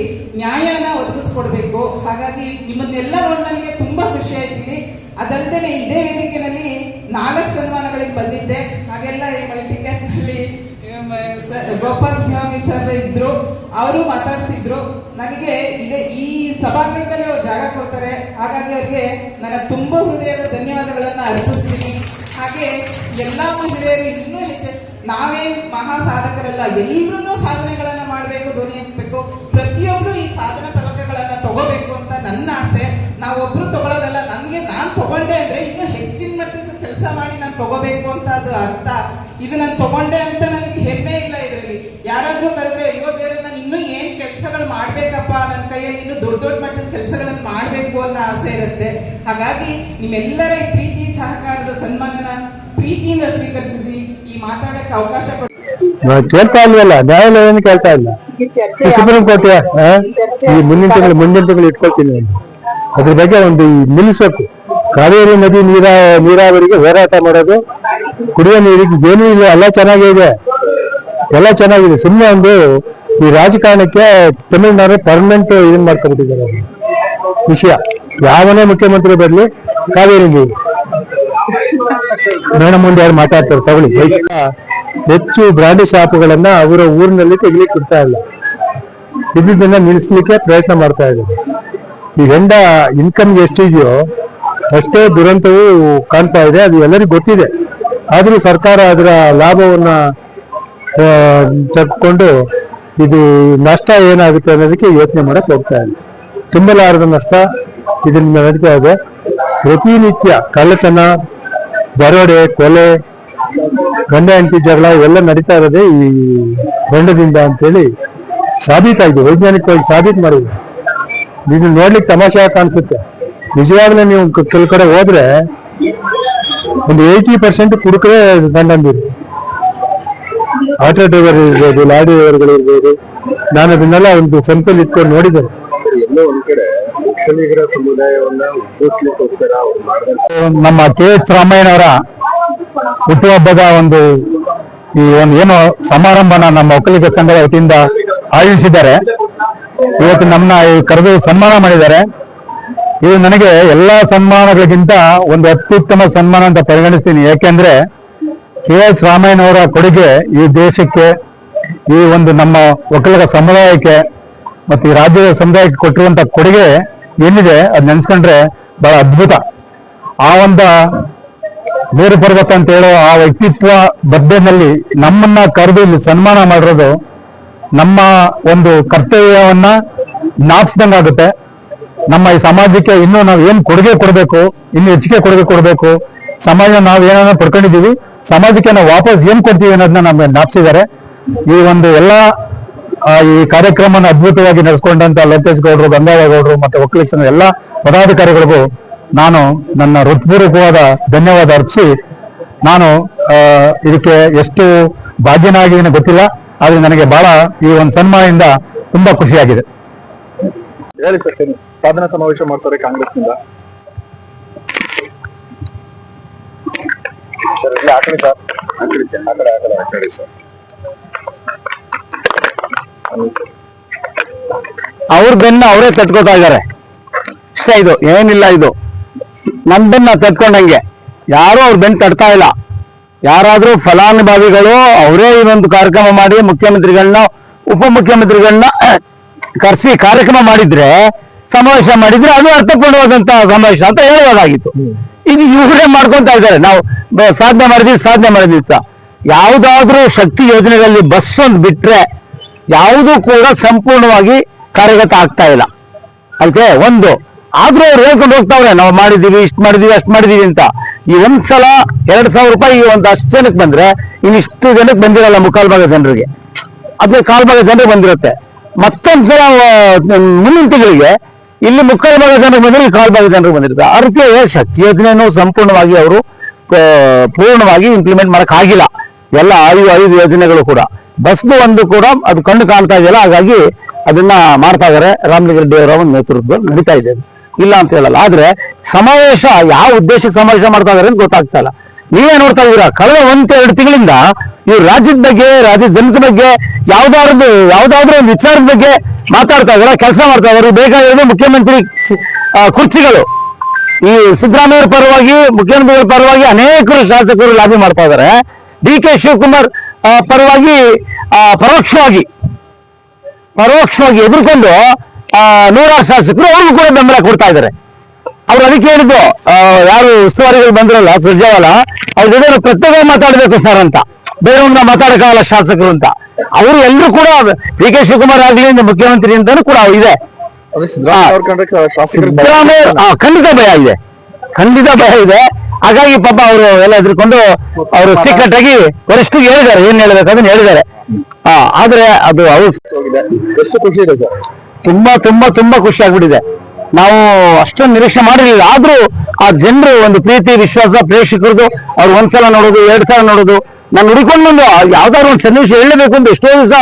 ನ್ಯಾಯನ ಒದಗಿಸ್ಕೊಡ್ಬೇಕು. ಹಾಗಾಗಿ ನಿಮ್ಮನ್ನೆಲ್ಲ ನನಗೆ ತುಂಬಾ ಖುಷಿ ಆಯ್ತೀನಿ ಅದಲ್ಲದೆ ಇದೇ ವೇದಿಕೆನಲ್ಲಿ ನಾಲ್ಕು ಸನ್ಮಾನಗಳಿಗೆ ಬಂದಿದ್ದೆ. ಹಾಗೆಲ್ಲ ಈ ಮಲ್ಟಿಕ್ಯಾಟ್ನಲ್ಲಿ ಮ್, ಸ- ಗೋಪಾಲ್ ಸ್ವಾಮಿ ಸರ್ ಇದ್ರು. ಅವರು ಮಾತಾಡ್ಸಿದ್ರು. ನನಗೆ ಇದೇ ಈ ಸಭಾಂಗಣದಲ್ಲಿ ಅವ್ರು ಜಾಗ ಕೊಡ್ತಾರೆ. ಹಾಗಾಗಿ ಅವ್ರಿಗೆ ನನ್ನ ತುಂಬಾ ಹೃದಯದ ಧನ್ಯವಾದಗಳನ್ನ ಅರ್ಪಿಸ್ತೀನಿ. ಹಾಗೆ ಎಲ್ಲಾ ಮಹಿಳೆಯರು ಇನ್ನೂ ಹೆಚ್ಚು ನಾವೇ ಮಹಾ ಸಾಧಕರಲ್ಲ ಎಲ್ಲರೂ ಸಾಧನೆಗಳನ್ನ ಮಾಡಬೇಕು, ಧ್ವನಿ ಹಚ್ಚಬೇಕು, ಪ್ರತಿಯೊಬ್ರು ಈ ಸಾಧನ ಫಲಕಗಳನ್ನ ತಗೋಬೇಕು ಅಂತ ನನ್ನ ಆಸೆ. ನಾವೊಬ್ರು ತಗೊಳ್ಳೋದಲ್ಲ ನನ್ಗೆ ನಾನ್ ತಗೊಂಡೆ ಅಂದ್ರೆ ಇನ್ನು ಹೆಚ್ಚಿನ ಮಟ್ಟಿಗೆ ಕೆಲಸ ಮಾಡಿ ನಾನು ತಗೋಬೇಕು ಅಂತ ಅದು ಅರ್ಥ. ಇದು ನಾನು ತಗೊಂಡೆ ಅಂತ ನನಗೆ ಹೆಮ್ಮೆ ಇಲ್ಲ ಇದರಲ್ಲಿ. ಯಾರಾದ್ರೂ ಕರೆದ್ರೆ, ಅಯ್ಯೋ ದೇವ್ರೆ, ನಾನು ಇನ್ನೂ ಏನ್ ಕೆಲಸಗಳು ಮಾಡ್ಬೇಕಪ್ಪ ನನ್ನ ಕೈಯಲ್ಲಿ ಇನ್ನು ದೊಡ್ಡ ದೊಡ್ಡ ಮಟ್ಟದ ಕೆಲಸಗಳನ್ನ ಮಾಡ್ಬೇಕು ಅನ್ನೋ ಆಸೆ ಇರುತ್ತೆ. ಹಾಗಾಗಿ ನಿಮ್ಮೆಲ್ಲರ ಪ್ರೀತಿ, ಸಹಕಾರದ ಸನ್ಮಾನನ ಪ್ರೀತಿಯಿಂದ ಸ್ವೀಕರಿಸಿದ್ವಿ. ಈ ಮಾತಾಡಕ್ಕೆ ಅವಕಾಶ ಕೇಳ್ತಾ ಇಲ್ವಲ್ಲ? ನ್ಯಾಯಾಲಯ ಏನು ಕೇಳ್ತಾ ಇಲ್ಲ? Supreme court? ಈ ಮುಂದಿನ ತಿಂಗಳು ಮುಂದಿನ ತಿಂಗಳು ಇಟ್ಕೊಳ್ತೀನಿ. ಅದ್ರ ಬಗ್ಗೆ ಒಂದು ನಿಲ್ಲಿಸಬೇಕು ಕಾವೇರಿ ನದಿ ನೀರ ನೀರಾವರಿಗೆ ಹೋರಾಟ ಮಾಡೋದು ಕುಡಿಯೋ ನೀರಿಗೆ ಏನೂ ಇಲ್ಲ ಎಲ್ಲ ಚೆನ್ನಾಗಿದೆ ಎಲ್ಲ ಚೆನ್ನಾಗಿದೆ. ಸುಮ್ಮನೆ ಒಂದು ಈ ರಾಜಕಾರಣಕ್ಕೆ ತಮಿಳುನಾಡು ಪರ್ಮನೆಂಟ್ ಇದನ್ನ ಮಾಡ್ಕೊಂಡ್ಬಿಟ್ಟಿದ್ದಾರೆ. ವಿಷಯ. ಯಾವನೇ ಮುಖ್ಯಮಂತ್ರಿ ಬರಲಿ ಕಾವೇರಿ ನೀರು. ಮೇಡಮ್ ಮುಂದೆ ಯಾರು ಮಾತಾಡ್ತಾರೆ ತಗೊಳ್ಳಿ. ಬೈಕ್ ಹೆಚ್ಚು ಬ್ರಾಂಡಿ ಶಾಪ್ಗಳನ್ನ ಅವರ ಊರಿನಲ್ಲಿ ತೆಗಿಲಿಕ್ಕೆ ಕೊಡ್ತಾ ಇಲ್ಲ. ಇದನ್ನ ನಿಲ್ಲಿಸಲಿಕ್ಕೆ ಪ್ರಯತ್ನ ಮಾಡ್ತಾ ಇದ್ದಾರೆ. ಈ ಹೆಂಡ ಇನ್ಕಮ್ ಎಷ್ಟಿದೆಯೋ ಅಷ್ಟೇ ದುರಂತವು ಕಾಣ್ತಾ ಇದೆ, ಅದು ಎಲ್ಲರಿಗೂ ಗೊತ್ತಿದೆ. ಆದರೂ ಸರ್ಕಾರ ಅದರ ಲಾಭವನ್ನ ತೆಗೆದುಕೊಂಡು ಇದು ನಷ್ಟ ಏನಾಗುತ್ತೆ ಅನ್ನೋದಕ್ಕೆ ಯೋಚನೆ ಮಾಡಕ್ ಹೋಗ್ತಾ ಇಲ್ಲ ತುಂಬಲಾರದ ನಷ್ಟ ಇದರಿಂದ ನಡೀತಾ ಇದೆ. ಪ್ರತಿನಿತ್ಯ ಕಳ್ಳತನ, ದರೋಡೆ, ಕೊಲೆ ಗಂಡ ಹೆಂಡತಿ ಜಗಳ ಇವೆಲ್ಲ ನಡೀತಾ ಇರೋದೇ ಈ ಹೊಂಡದಿಂದ ಅಂತೇಳಿ ಸಾಬೀತಾಗಿದೆ ವೈಜ್ಞಾನಿಕವಾಗಿ ಸಾಬೀತು ಮಾಡಿದೆ ಇದು ನೋಡ್ಲಿಕ್ಕೆ ತಮಾಷೆ ಕಾಣಿಸುತ್ತೆ. ನಿಜವಾಗ್ಲೂ ನೀವು ಕೆಲ ಕಡೆ ಹೋದ್ರೆ ಒಂದು ಏಯ್ಟಿ ಪರ್ಸೆಂಟ್ ಕುಡುಕರೇ ಗಂಡಂದಿರು. ಆಟೋ ಡ್ರೈವರ್ ಇರ್ಬೋದು ಲಾರಿ ಡ್ರೈವರ್ಗಳು ಇರ್ಬೋದು ನಾನು ಅದನ್ನೆಲ್ಲ ಒಂದು ಸಂಪಲ್ಲಿ ಇಟ್ಕೊಂಡು ನೋಡಿದ್ದೇನೆ. ಎಲ್ಲೋ ಒಂದ್ ಕಡೆ ಸಮುದಾಯವನ್ನ ನಮ್ಮ ಕೆ ಎಚ್ ರಾಮಯ್ಯನವರ ಹುಟ್ಟುಹಬ್ಬದ ಒಂದು ಈ ಒಂದು ಏನು ಸಮಾರಂಭನ ನಮ್ಮ ಒಕ್ಕಲಿಗ ಸಂಘದ ವತಿಯಿಂದ ಆಯೋಜಿಸಿದ್ದಾರೆ. ಇವತ್ತು ನಮ್ಮನ್ನ ಈ ಕರೆದು ಸನ್ಮಾನ ಮಾಡಿದ್ದಾರೆ. ಇದು ನನಗೆ ಎಲ್ಲಾ ಸನ್ಮಾನಗಳಿಗಿಂತ ಒಂದು ಅತ್ಯುತ್ತಮ ಸನ್ಮಾನ ಅಂತ ಪರಿಗಣಿಸ್ತೀನಿ. ಯಾಕೆಂದ್ರೆ ಕೆ ಎಚ್ ರಾಮಯ್ಯನವರ ಕೊಡುಗೆ ಈ ದೇಶಕ್ಕೆ, ಈ ಒಂದು ನಮ್ಮ ಒಕ್ಕಲಿಗ ಸಮುದಾಯಕ್ಕೆ ಮತ್ತು ಈ ರಾಜ್ಯದ ಸಮುದಾಯಕ್ಕೆ ಕೊಟ್ಟಿರುವಂತ ಕೊಡುಗೆ ಏನಿದೆ ಅದ್ ನೆನ್ಸ್ಕೊಂಡ್ರೆ ಬಹಳ ಅದ್ಭುತ. ಆ ಒಂದು ಬೇರು ಪರ್ವತ ಅಂತ ಹೇಳೋ ಆ ವ್ಯಕ್ತಿತ್ವ ಬದ್ದೆನಲ್ಲಿ ನಮ್ಮನ್ನ ಕರೆದು ಇಲ್ಲಿ ಸನ್ಮಾನ ಮಾಡಿರೋದು ನಮ್ಮ ಒಂದು ಕರ್ತವ್ಯವನ್ನ ಆಗುತ್ತೆ. ನಮ್ಮ ಈ ಸಮಾಜಕ್ಕೆ ಇನ್ನೂ ನಾವು ಏನ್ ಕೊಡುಗೆ ಕೊಡಬೇಕು, ಇನ್ನು ಹೆಚ್ಚಿಗೆ ಕೊಡುಗೆ ಕೊಡಬೇಕು, ಸಮಾಜ ನಾವು ಏನನ್ನ ಪಡ್ಕೊಂಡಿದ್ದೀವಿ ಸಮಾಜಕ್ಕೆ ನಾವು ವಾಪಸ್ ಏನ್ ಕೊಡ್ತೀವಿ ಅನ್ನೋದನ್ನ ನಮ್ಗೆ ಜ್ಞಾಪಿಸಿದ್ದಾರೆ ಈ ಒಂದು ಎಲ್ಲ ಈ ಕಾರ್ಯಕ್ರಮನ ಅದ್ಭುತವಾಗಿ ನಡೆಸ್ಕೊಂಡಂತ ಲೋಕೇಶ್ ಗೌಡ್ರು ಗಂಗಾವೇಗೌಡರು ಮತ್ತೆ ಒಕ್ಕಲಿಕ್ಷನ ಎಲ್ಲ ಪದಾಧಿಕಾರಿಗಳಿಗೂ ನಾನು ನನ್ನ ಹೃತ್ಪೂರ್ವಕವಾದ ಧನ್ಯವಾದ ಅರ್ಪಿಸಿ ನಾನು ಇದಕ್ಕೆ ಎಷ್ಟು ಭಾಗ್ಯನಾಗಿದ್ದೀನಿ ಗೊತ್ತಿಲ್ಲ ಆದ್ರೆ ನನಗೆ ಬಹಳ ಈ ಒಂದು ಸನ್ಮಾನದಿಂದ ತುಂಬಾ ಖುಷಿಯಾಗಿದೆ. ಹೇಳಿ ಸರ್ ಸಾಧನ ಸಮಾವೇಶ ಮಾಡ್ತಾರೆ ಕಾಂಗ್ರೆಸ್ನಿಂದ? ಅವ್ರ ಬೆನ್ನ ಅವರೇ ಕಟ್ಕೋತಾ ಇದ್ದಾರೆ. ಇಷ್ಟ ಇದು ಏನಿಲ್ಲ ಇದು. ನನ್ ಬೆನ್ನ ತಟ್ಕೊಂಡಂಗೆ ಯಾರು ಅವ್ರ ಬೆನ್ ತಡ್ತಾ ಇಲ್ಲ. ಯಾರಾದ್ರೂ ಫಲಾನುಭವಿಗಳು ಅವರೇ ಇದೊಂದು ಕಾರ್ಯಕ್ರಮ ಮಾಡಿ ಮುಖ್ಯಮಂತ್ರಿಗಳನ್ನ, ಉಪಮುಖ್ಯಮಂತ್ರಿಗಳನ್ನ ಕರೆಸಿ ಕಾರ್ಯಕ್ರಮ ಮಾಡಿದ್ರೆ, ಸಮಾವೇಶ ಮಾಡಿದ್ರೆ ಅದು ಅರ್ಥಪೂರ್ಣವಾದಂತಹ ಸಮಾವೇಶ ಅಂತ ಹೇಳೋದಾಗಿತ್ತು ಇದು ಇವರೇ ಮಾಡ್ಕೊಂತ ಇದ್ದಾರೆ. ನಾವು ಸಾಧನೆ ಮಾಡಿದ್ವಿ ಸಾಧನೆ ಮಾಡಿದ್ವಿ ಅಂತ. ಯಾವುದಾದ್ರೂ ಶಕ್ತಿ ಯೋಜನೆಗಳಲ್ಲಿ ಬಸ್ ಒಂದು ಬಿಟ್ರೆ ಯಾವುದೂ ಕೂಡ ಸಂಪೂರ್ಣವಾಗಿ ಕಾರ್ಯಗತ ಆಗ್ತಾ ಇಲ್ಲ. ಅದಕ್ಕೆ ಒಂದು ಆದ್ರೂ ಅವ್ರು ಹೇಳ್ಕೊಂಡು ಹೋಗ್ತಾವ್ರೆ, ನಾವು ಮಾಡಿದೀವಿ ಇಷ್ಟು ಮಾಡಿದೀವಿ ಅಷ್ಟು ಮಾಡಿದೀವಿ ಅಂತ. ಈ ಒಂದ್ಸಲ ಎರಡ್ ಸಾವಿರ ರೂಪಾಯಿ ಒಂದು ಅಷ್ಟು ಜನಕ್ಕೆ ಬಂದ್ರೆ ಇನ್ನಿಷ್ಟು ಜನಕ್ಕೆ ಬಂದಿರಲ್ಲ ಮುಕ್ಕಾಲ್ ಭಾಗ ಜನರಿಗೆ. ಅದೇ ಕಾಲ್ ಭಾಗ ಜನರಿಗೆ ಬಂದಿರುತ್ತೆ. ಮತ್ತೊಂದ್ಸಲ ಮುಂದಿನ ತಿಂಗಳಿಗೆ ಇಲ್ಲಿ ಮುಕ್ಕಾಲ್ ಭಾಗ ಜನರಿಗೆ ಬಂದ್ರೆ ಈ ಕಾಲ್ ಭಾಗ ಜನರಿಗೆ ಬಂದಿರುತ್ತೆ. ಆ ರೀತಿ ಶಕ್ತಿ ಯೋಜನೆಯನ್ನು ಸಂಪೂರ್ಣವಾಗಿ ಅವರು ಪೂರ್ಣವಾಗಿ ಇಂಪ್ಲಿಮೆಂಟ್ ಮಾಡಕ್ ಆಗಿಲ್ಲ. ಎಲ್ಲ ಐದು ಐದು ಯೋಜನೆಗಳು ಕೂಡ. ಬಸ್ದು ಒಂದು ಕೂಡ ಅದು ಕಣ್ಣು ಕಾಣ್ತಾ ಇದೆಯಲ್ಲ, ಹಾಗಾಗಿ ಅದನ್ನ ಮಾಡ್ತಾ ಇದಾರೆ. ರಾಮಲಿಂಗಾರೆಡ್ಡಿ ಅವರ ಒಂದು ನೇತೃತ್ವದಲ್ಲಿ ನಡೀತಾ ಇದೆ. ಇಲ್ಲ ಅಂತ ಹೇಳಲ್ಲ. ಆದ್ರೆ ಸಮಾವೇಶ ಯಾವ ಉದ್ದೇಶಕ್ಕೆ ಸಮಾವೇಶ ಮಾಡ್ತಾ ಇದಾರೆ ಅಂತ ಗೊತ್ತಾಗ್ತಾ ಇಲ್ಲ. ನೀವೇ ನೋಡ್ತಾ ಇದೀರಾ ಕಳೆದ ಒಂದ್ ಎರಡು ತಿಂಗಳಿಂದ ಇವ್ರು ರಾಜ್ಯದ ಬಗ್ಗೆ, ರಾಜ್ಯದ ಜನತೆ ಬಗ್ಗೆ ಯಾವ್ದಾದ್ರು ಯಾವ್ದಾದ್ರು ಒಂದು ವಿಚಾರದ ಬಗ್ಗೆ ಮಾತಾಡ್ತಾ ಇದಾರೆ, ಕೆಲಸ ಮಾಡ್ತಾ ಇದಾರೆ? ಬೇಕಾಗಿರೋದು ಮುಖ್ಯಮಂತ್ರಿ ಕುರ್ಚಿಗಳು. ಈ ಸಿದ್ದರಾಮಯ್ಯ ಪರವಾಗಿ ಮುಖ್ಯಮಂತ್ರಿಗಳ ಪರವಾಗಿ ಅನೇಕರು ಶಾಸಕರು ಲಾಬಿ ಮಾಡ್ತಾ ಇದ್ದಾರೆ ಡಿ ಕೆ ಶಿವಕುಮಾರ್ ಪರವಾಗಿ ಪರೋಕ್ಷವಾಗಿ ಪರೋಕ್ಷವಾಗಿ ಎದುರ್ಕೊಂಡು ನೂರಾರು ಶಾಸಕರು ಅವ್ರಿಗೂ ಕೂಡ ಬೆಂಬಲ ಕೊಡ್ತಾ ಇದ್ದಾರೆ. ಅವ್ರು ಅದಕ್ಕೆ ಹೇಳಿದ್ದು ಯಾರು ಉಸ್ತುವಾರಿಗಳು ಬಂದಿರಲ್ಲ ಸುರ್ಜೇವಾಲ ಅವ್ರ ಜೊತೆ ಪ್ರತ್ಯೇಕ ಮಾತಾಡಬೇಕು ಸರ್ ಅಂತ. ಬೇರೆಯವ್ರನ್ನ ಮಾತಾಡಕ್ಕಾಗಲ್ಲ ಶಾಸಕರು ಅಂತ. ಅವರು ಎಲ್ಲರೂ ಕೂಡ ಡಿ ಕೆ ಶಿವಕುಮಾರ್ ಆಗ್ಲಿ ಮುಖ್ಯಮಂತ್ರಿ ಅಂತಾನು ಕೂಡ ಇದೆ. ಸಿದ್ದರಾಮಯ್ಯ ಖಂಡಿತ ಭಯ ಇದೆ. ಖಂಡಿತ ಭಯ ಇದೆ. ಹಾಗಾಗಿ ಪಾಪ ಅವರು ಎಲ್ಲ ಎದುರ್ಕೊಂಡು ಅವರು ಸೀಕ್ರೆಟ್ ಆಗಿ ವರಿಷ್ಠ ಹೇಳಿದ್ದಾರೆ ಏನ್ ಹೇಳ್ಬೇಕು ಅದನ್ನ ಹೇಳಿದ್ದಾರೆ. ಆದ್ರೆ ಅದು ಅವ್ರು ಎಷ್ಟು ಖುಷಿ ಇದೆ ಸರ್? ತುಂಬಾ ತುಂಬಾ ತುಂಬಾ ಖುಷಿ ಆಗ್ಬಿಟ್ಟಿದೆ. ನಾವು ಅಷ್ಟೊಂದು ನಿರೀಕ್ಷೆ ಮಾಡಿರಲಿಲ್ಲ. ಆದ್ರೂ ಆ ಜನರು ಒಂದು ಪ್ರೀತಿ, ವಿಶ್ವಾಸ, ಪ್ರೇಕ್ಷಕರದು ಅವ್ರು ಒಂದ್ಸಲ ನೋಡೋದು, ಎರಡ್ ಸಲ ನೋಡೋದು, ನಾನು ಹುಡುಕೊಂಡು ಬಂದು ಯಾವ್ದಾದ್ರು ಒಂದು ಸನ್ನಿವೇಶ ಹೇಳಬೇಕು ಅಂತ ಎಷ್ಟೋ ದಿವಸ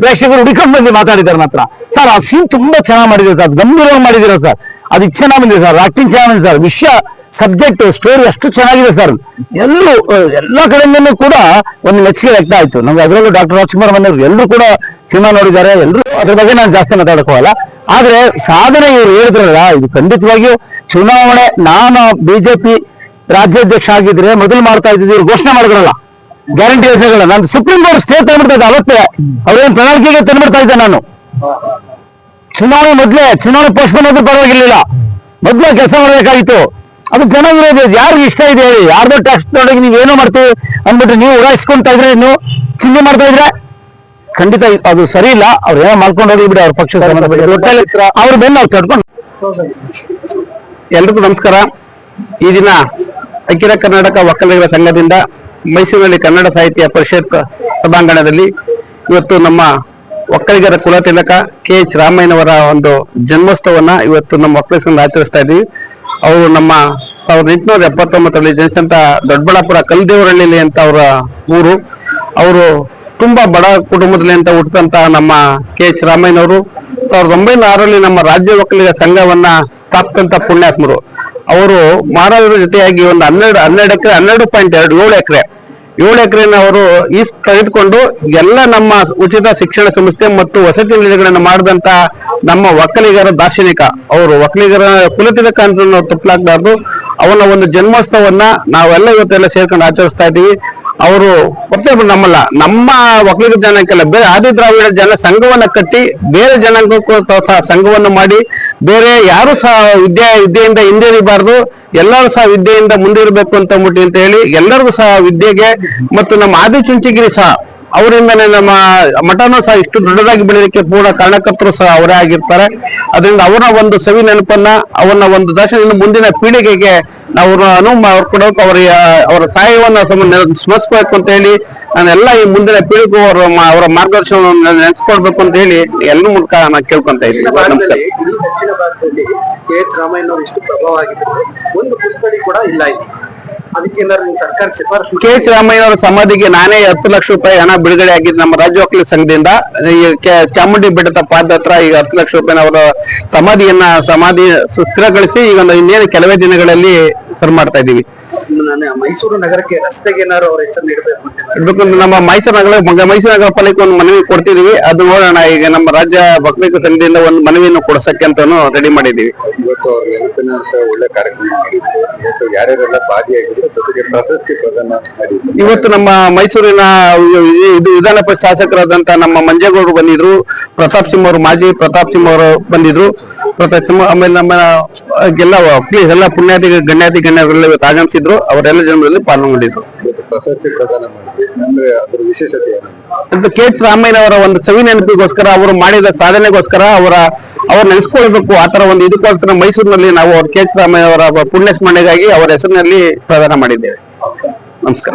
ಪ್ರೇಕ್ಷಕರು ಹುಡುಕೊಂಡು ಬಂದು ಮಾತಾಡಿದ್ದಾರೆ ಮಾತ್ರ. ಸರ್, ಆ ಸೀನ್ ತುಂಬಾ ಚೆನ್ನಾಗಿ ಮಾಡಿದ್ರು ಸರ್. ಗಂಭೀರವಾಗಿ ಮಾಡಿದ್ದೀರಾ ಸರ್? ಅದಕ್ಕೆ ಚೆನ್ನಾಗಿ ಬಂದಿದೆ ಸರ್. ಆಕ್ಟಿಂಗ್ ಚೆನ್ನಾಗಿದೆ ಸರ್. ವಿಷಯ ಸಬ್ಜೆಕ್ಟ್ ಸ್ಟೋರಿ ಅಷ್ಟು ಚೆನ್ನಾಗಿದೆ ಸರ್. ಎಲ್ಲರೂ ಎಲ್ಲಾ, ಎಲ್ಲ ಕಡೆಯಿಂದನೂ ಕೂಡ ಒಂದು ಮೆಚ್ಚುಗೆ ವ್ಯಕ್ತ ಆಯ್ತು. ನಮ್ಗೆ ಅದರಲ್ಲೂ ಡಾಕ್ಟರ್ ರಾಜ್ಕುಮಾರ್ ಮನೆಯವರು ಎಲ್ಲರೂ ಕೂಡ ಸಿನಿಮಾ ನೋಡಿದ್ದಾರೆ ಎಲ್ಲರೂ ಅದ್ರ ಬಗ್ಗೆ ನಾನು ಜಾಸ್ತಿ ಮಾತಾಡಕ್ ಹೋಗಲ್ಲ ಆದ್ರೆ ಸಾಧನೆ ಇವ್ರು ಹೇಳಿದ್ರಲ್ಲ, ಇದು ಖಂಡಿತವಾಗಿಯೂ ಚುನಾವಣೆ, ನಾನು ಬಿಜೆಪಿ ರಾಜ್ಯಾಧ್ಯಕ್ಷ ಆಗಿದ್ರೆ ಮೊದಲು ಮಾಡ್ತಾ ಇದ್ದಿದ್ದು ಇವ್ರು ಘೋಷಣೆ ಮಾಡಿದ್ರಲ್ಲ. ಗ್ಯಾರಂಟಿ ಯೋಜನೆಗಳ ನಾನು ಸುಪ್ರೀಂ ಕೋರ್ಟ್ ಸ್ಟೇ ತಂದ್ಬಿಡ್ತಾ ಅವತ್ತೇ. ಅವ್ರೇನ್ ಪ್ರಣಾಳಿಕೆಗೆ ತಂದ್ಬಿಡ್ತಾ ಇದ್ದೆ ನಾನು. ಚುನಾವಣೆ ಮೊದ್ಲೇ, ಚುನಾವಣೆ ಪೋಸ್ಟ್ಪೋನ್ ಆದ್ರೂ ಪರವಾಗಿರ್ಲಿಲ್ಲ. ಮೊದ್ಲೇ ಕೆಲಸ ಮಾಡಬೇಕಾಗಿತ್ತು. ಅದು ಜನ ವಿರೋಧಿ ಇಷ್ಟ ಇದೆ ಹೇಳಿ. ಯಾರ್ದೋ ಟ್ಯಾಕ್ಸ್ ನೋಡಿ ನೀವು ಏನೋ ಮಾಡ್ತೀವಿ ಅಂದ್ಬಿಟ್ಟು ನೀವು ಉಡಾಯಿಸ್ಕೊಂತ ಇದ್ರೆ, ನೀವು ಚಿಂತೆ ಮಾಡ್ತಾ ಇದ್ರೆ ಖಂಡಿತ ಅದು ಸರಿ ಇಲ್ಲ ಅವ್ರು ಏನೋ ಮಾಡ್ಕೊಂಡು ಬಿಡಿ ಅವ್ರ ಪಕ್ಷದ ಅವ್ರು ಬೆನ್ನ ಅವ್ರು ಕಟ್ಕೊಂಡು ಎಲ್ರಿಗೂ ನಮಸ್ಕಾರ. ಈ ದಿನ ಅಖಿಲ ಕರ್ನಾಟಕ ಒಕ್ಕಲಿಗರ ಸಂಘದಿಂದ ಮೈಸೂರಿನಲ್ಲಿ ಕನ್ನಡ ಸಾಹಿತ್ಯ ಪರಿಷತ್ ಸಭಾಂಗಣದಲ್ಲಿ ಇವತ್ತು ನಮ್ಮ ಒಕ್ಕಲಿಗರ ಕುಲತಿಲಕ ಕೆ ಎಚ್ ರಾಮಯ್ಯನವರ ಒಂದು ಜನ್ಮೋತ್ಸವವನ್ನ ಇವತ್ತು ನಮ್ಮ ಒಕ್ಕಲಿಗ ಸಂಘ ಆಚರಿಸ್ತಾ ಇದ್ದೀವಿ. ಅವರು ನಮ್ಮ ಸಾವಿರದ ಎಂಟುನೂರ ಎಪ್ಪತ್ತೊಂಬತ್ತರಲ್ಲಿ ಜನಿಸಿದಂತ ದೊಡ್ಡಬಳ್ಳಾಪುರ ಕಲ್ದೇವರಹಳ್ಳಿ ಅಂತ ಅವರ ಊರು. ಅವರು ತುಂಬಾ ಬಡ ಕುಟುಂಬದಲ್ಲಿ ಅಂತ ಹುಟ್ಟಂತ ನಮ್ಮ ಕೆ ಎಚ್ ರಾಮಯ್ಯನವರು ಸಾವಿರದ ಒಂಬೈನೂರ ಆರರಲ್ಲಿ ನಮ್ಮ ರಾಜ್ಯ ಒಕ್ಕಲಿಗ ಸಂಘವನ್ನ ಸ್ಥಾಪಿಸಿದಂತ ಪುಣ್ಯಾತ್ಮರು. ಅವರು ಮಹಾರಾಜರ ಜೊತೆಯಾಗಿ ಒಂದು ಹನ್ನೆರಡು ಹನ್ನೆರಡು ಎಕರೆ, ಹನ್ನೆರಡು ಪಾಯಿಂಟ್ ಎರಡು ಏಳು ಎಕರೆ, ಏಳು ಎಕರೆನ ಅವರು ಈ ತೆಗೆದುಕೊಂಡು ಎಲ್ಲ ನಮ್ಮ ಉಚಿತ ಶಿಕ್ಷಣ ಸಂಸ್ಥೆ ಮತ್ತು ವಸತಿ ನಿಲಯಗಳನ್ನು ಮಾಡಿದಂತ ನಮ್ಮ ಒಕ್ಕಲಿಗರ ದಾರ್ಶನಿಕ. ಅವರು ಒಕ್ಕಲಿಗರ ಕುಲತಿದ ಕಾಂತ ತಪ್ಪಲಾಗಬಾರ್ದು ಅವನ ಒಂದು ಜನ್ಮೋತ್ಸವವನ್ನ ನಾವೆಲ್ಲ ಇವತ್ತೆಲ್ಲ ಸೇರ್ಕೊಂಡು ಆಚರಿಸ್ತಾ ಇದ್ದೀವಿ. ಅವರು ಪ್ರತಿಯೊಬ್ಬರು ನಮ್ಮಲ್ಲ, ನಮ್ಮ ಒಕ್ಕಲಿಗ ಜನಕ್ಕೆಲ್ಲ ಬೇರೆ ಆದಿ ದ್ರಾವಿಡ ಜನ ಸಂಘವನ್ನ ಕಟ್ಟಿ ಬೇರೆ ಜನಾಂಗಕ್ಕೂ ಸಹ ಸಂಘವನ್ನು ಮಾಡಿ ಬೇರೆ ಯಾರು ಸಹ ವಿದ್ಯೆ ವಿದ್ಯೆಯಿಂದ ಹಿಂದೇರಿಬಾರ್ದು ಎಲ್ಲರೂ ಸಹ ವಿದ್ಯೆಯಿಂದ ಮುಂದೆ ಇರಬೇಕು ಅಂತ ಅಂದ್ಬಿಟ್ಟು ಅಂತ ಹೇಳಿ ಎಲ್ಲರಿಗೂ ಸಹ ವಿದ್ಯೆಗೆ ಮತ್ತು ನಮ್ಮ ಆದಿ ಚುಂಚಿಗಿರಿ ಸಹ ಅವರಿಂದನೇ ನಮ್ಮ ಮಠನೂ ಸಹ ಇಷ್ಟು ದೊಡ್ಡದಾಗಿ ಬೆಳೆಯಲಿಕ್ಕೆ ಪೂರ್ಣ ಕಾರಣಕರ್ತರು ಸಹ ಅವರೇ ಆಗಿರ್ತಾರೆ. ಅದರಿಂದ ಅವರ ಒಂದು ಸವಿ ನೆನಪನ್ನ ಅವನ ಒಂದು ದರ್ಶನ ಮುಂದಿನ ಪೀಳಿಗೆಗೆ ನಾವು ಅನುವು ಕೊಡೋಕೆ ಅವರ ಅವರ ಸಹಾಯವನ್ನು ಸಮ- ನೆನ- ಸ್ಮರಿಸ್ಬೇಕು ಅಂತ ಹೇಳಿ ನಾನೆಲ್ಲ ಈ ಮುಂದಿನ ಪೀಳಿಗೆ ಅವರ ಅವರ ಮಾರ್ಗದರ್ಶನವನ್ನು ನೆನೆಸ್ಕೊಡ್ಬೇಕು ಅಂತ ಹೇಳಿ ಎಲ್ಲರ ಮೂಲಕ ನಾನು ಕೇಳ್ಕೊಂತ ಇದ್ದೀನಿ. ನಮಸ್ಕಾರ. ಕೆ ಎಚ್ ರಾಮಯ್ಯನವರು ಇಷ್ಟು ಪ್ರಭಾವ ಆಗಿದ್ದಾರೆ ಒಂದು ಪುಸ್ತಕ ಕೂಡ ಇಲ್ಲ. ಕೆ ಎಚ್ ರಾಮಯ್ಯನವರ ಸಮಾಧಿಗೆ ನಾನೇ ಹತ್ತು ಲಕ್ಷ ರೂಪಾಯಿ ಹಣ ಬಿಡುಗಡೆ ಆಗಿದೆ ನಮ್ಮ ರಾಜ್ಯ ವಕೀಲ ಸಂಘದಿಂದ. ಚಾಮುಂಡಿ ಬೆಟ್ಟದ ಪಾದ ಹತ್ರ ಈಗ ಹತ್ತು ಲಕ್ಷ ರೂಪಾಯಿ ಅವರ ಸಮಾಧಿಯನ್ನ, ಸಮಾಧಿ ಸುಸ್ಥಿರಗೊಳಿಸಿ ಈಗ ಇನ್ನೇನು ಕೆಲವೇ ದಿನಗಳಲ್ಲಿ ಸರ್ ಮಾಡ್ತಾ ಇದ್ದೀವಿ. ನಾನು ಮೈಸೂರು ನಗರಕ್ಕೆ ರಸ್ತೆಗೆ ಏನಾದ್ರು ಅವ್ರ ಹೆಸರು ನೀಡಬೇಕು ಅಂತ ನಮ್ಮ ಮೈಸೂರು ನಗರ ಮೈಸೂರು ನಗರ ಪಾಲಿಕೆ ಒಂದು ಮನವಿ ಕೊಡ್ತಿದೀವಿ ಅದು ನೋಡೋಣ ಈಗ ನಮ್ಮ ರಾಜ್ಯ ಒಕ್ಕಲಿಗ ತಂಡದಿಂದ ಒಂದು ಮನವಿಯನ್ನು ಕೊಡಿಸಕ್ಕೆ ಅಂತಾನು ರೆಡಿ ಮಾಡಿದೀವಿ ಇವತ್ತು ಅವ್ರ ನೆನಪಿನ ಒಳ್ಳೆ ಕಾರ್ಯಕ್ರಮ ಮಾಡಿದ್ರು. ಇವತ್ತು ಯಾರ್ಯಾರೆಲ್ಲ ಭಾಗಿಯಾಗಿದ್ರು ಜೊತೆಗೆ ಪ್ರಶಸ್ತಿ ಪ್ರದಾನ ಮಾಡಿದ್ರು. ಇವತ್ತು ನಮ್ಮ ಮೈಸೂರಿನ ಇದು- ವಿಧಾನ ಪರಿಷತ್ ಶಾಸಕರಾದಂತ ನಮ್ಮ ಮಂಜೇಗೌಡರು ಬಂದಿದ್ರು. ಪ್ರತಾಪ್ ಸಿಂಹ ಅವರು ಮಾಜಿ ಪ್ರತಾಪ್ ಸಿಂಹ ಅವರು ಬಂದಿದ್ರು. ಪ್ರತಾಪ್ ಸಿಂಹ ಆಮೇಲೆ ನಮ್ಮ ಎಲ್ಲ ಪ್ಲೀಸ್ ಎಲ್ಲ ಪುಣ್ಯಾಧಿಕ ಗಣ್ಯಾತಿ ಇವತ್ತು ಆಗಮಿಸಿದ್ರು ಅವರೆಲ್ಲ ಜನರಲ್ಲಿ ಪಾಲ್ಗೊಂಡಿದ್ರು ಮಾಡಿದ್ರು. ಪ್ರಶಸ್ತಿ ಪ್ರದಾನ ಮಾಡಿದ್ವಿ ಅಂದ್ರೆ ಕೆ ವಿಶೇಷತೆ ಏನು? ಅದು ಕೆ ಎಚ್ ರಾಮಯ್ಯನವರ ಒಂದು ಸವಿ ನೆನಪಿಗೋಸ್ಕರ ಅವರು ಮಾಡಿದ ಸಾಧನೆಗೋಸ್ಕರ ಅವರ ಅವ್ರು ನೆನೆಸ್ಕೊಳ್ಬೇಕು ಆ ತರ ಒಂದು ಇದಕ್ಕೋಸ್ಕರ ಮೈಸೂರಿನಲ್ಲಿ ನಾವು ಅವ್ರ ಕೆ ಎಚ್ ರಾಮಯ್ಯ ಅವರ ಪುಣ್ಯ ಸ್ಮರಣೆಗಾಗಿ ಅವರ ಹೆಸರಿನಲ್ಲಿ ಪ್ರದಾನ ಮಾಡಿದ್ದೇವೆ. ನಮಸ್ಕಾರ.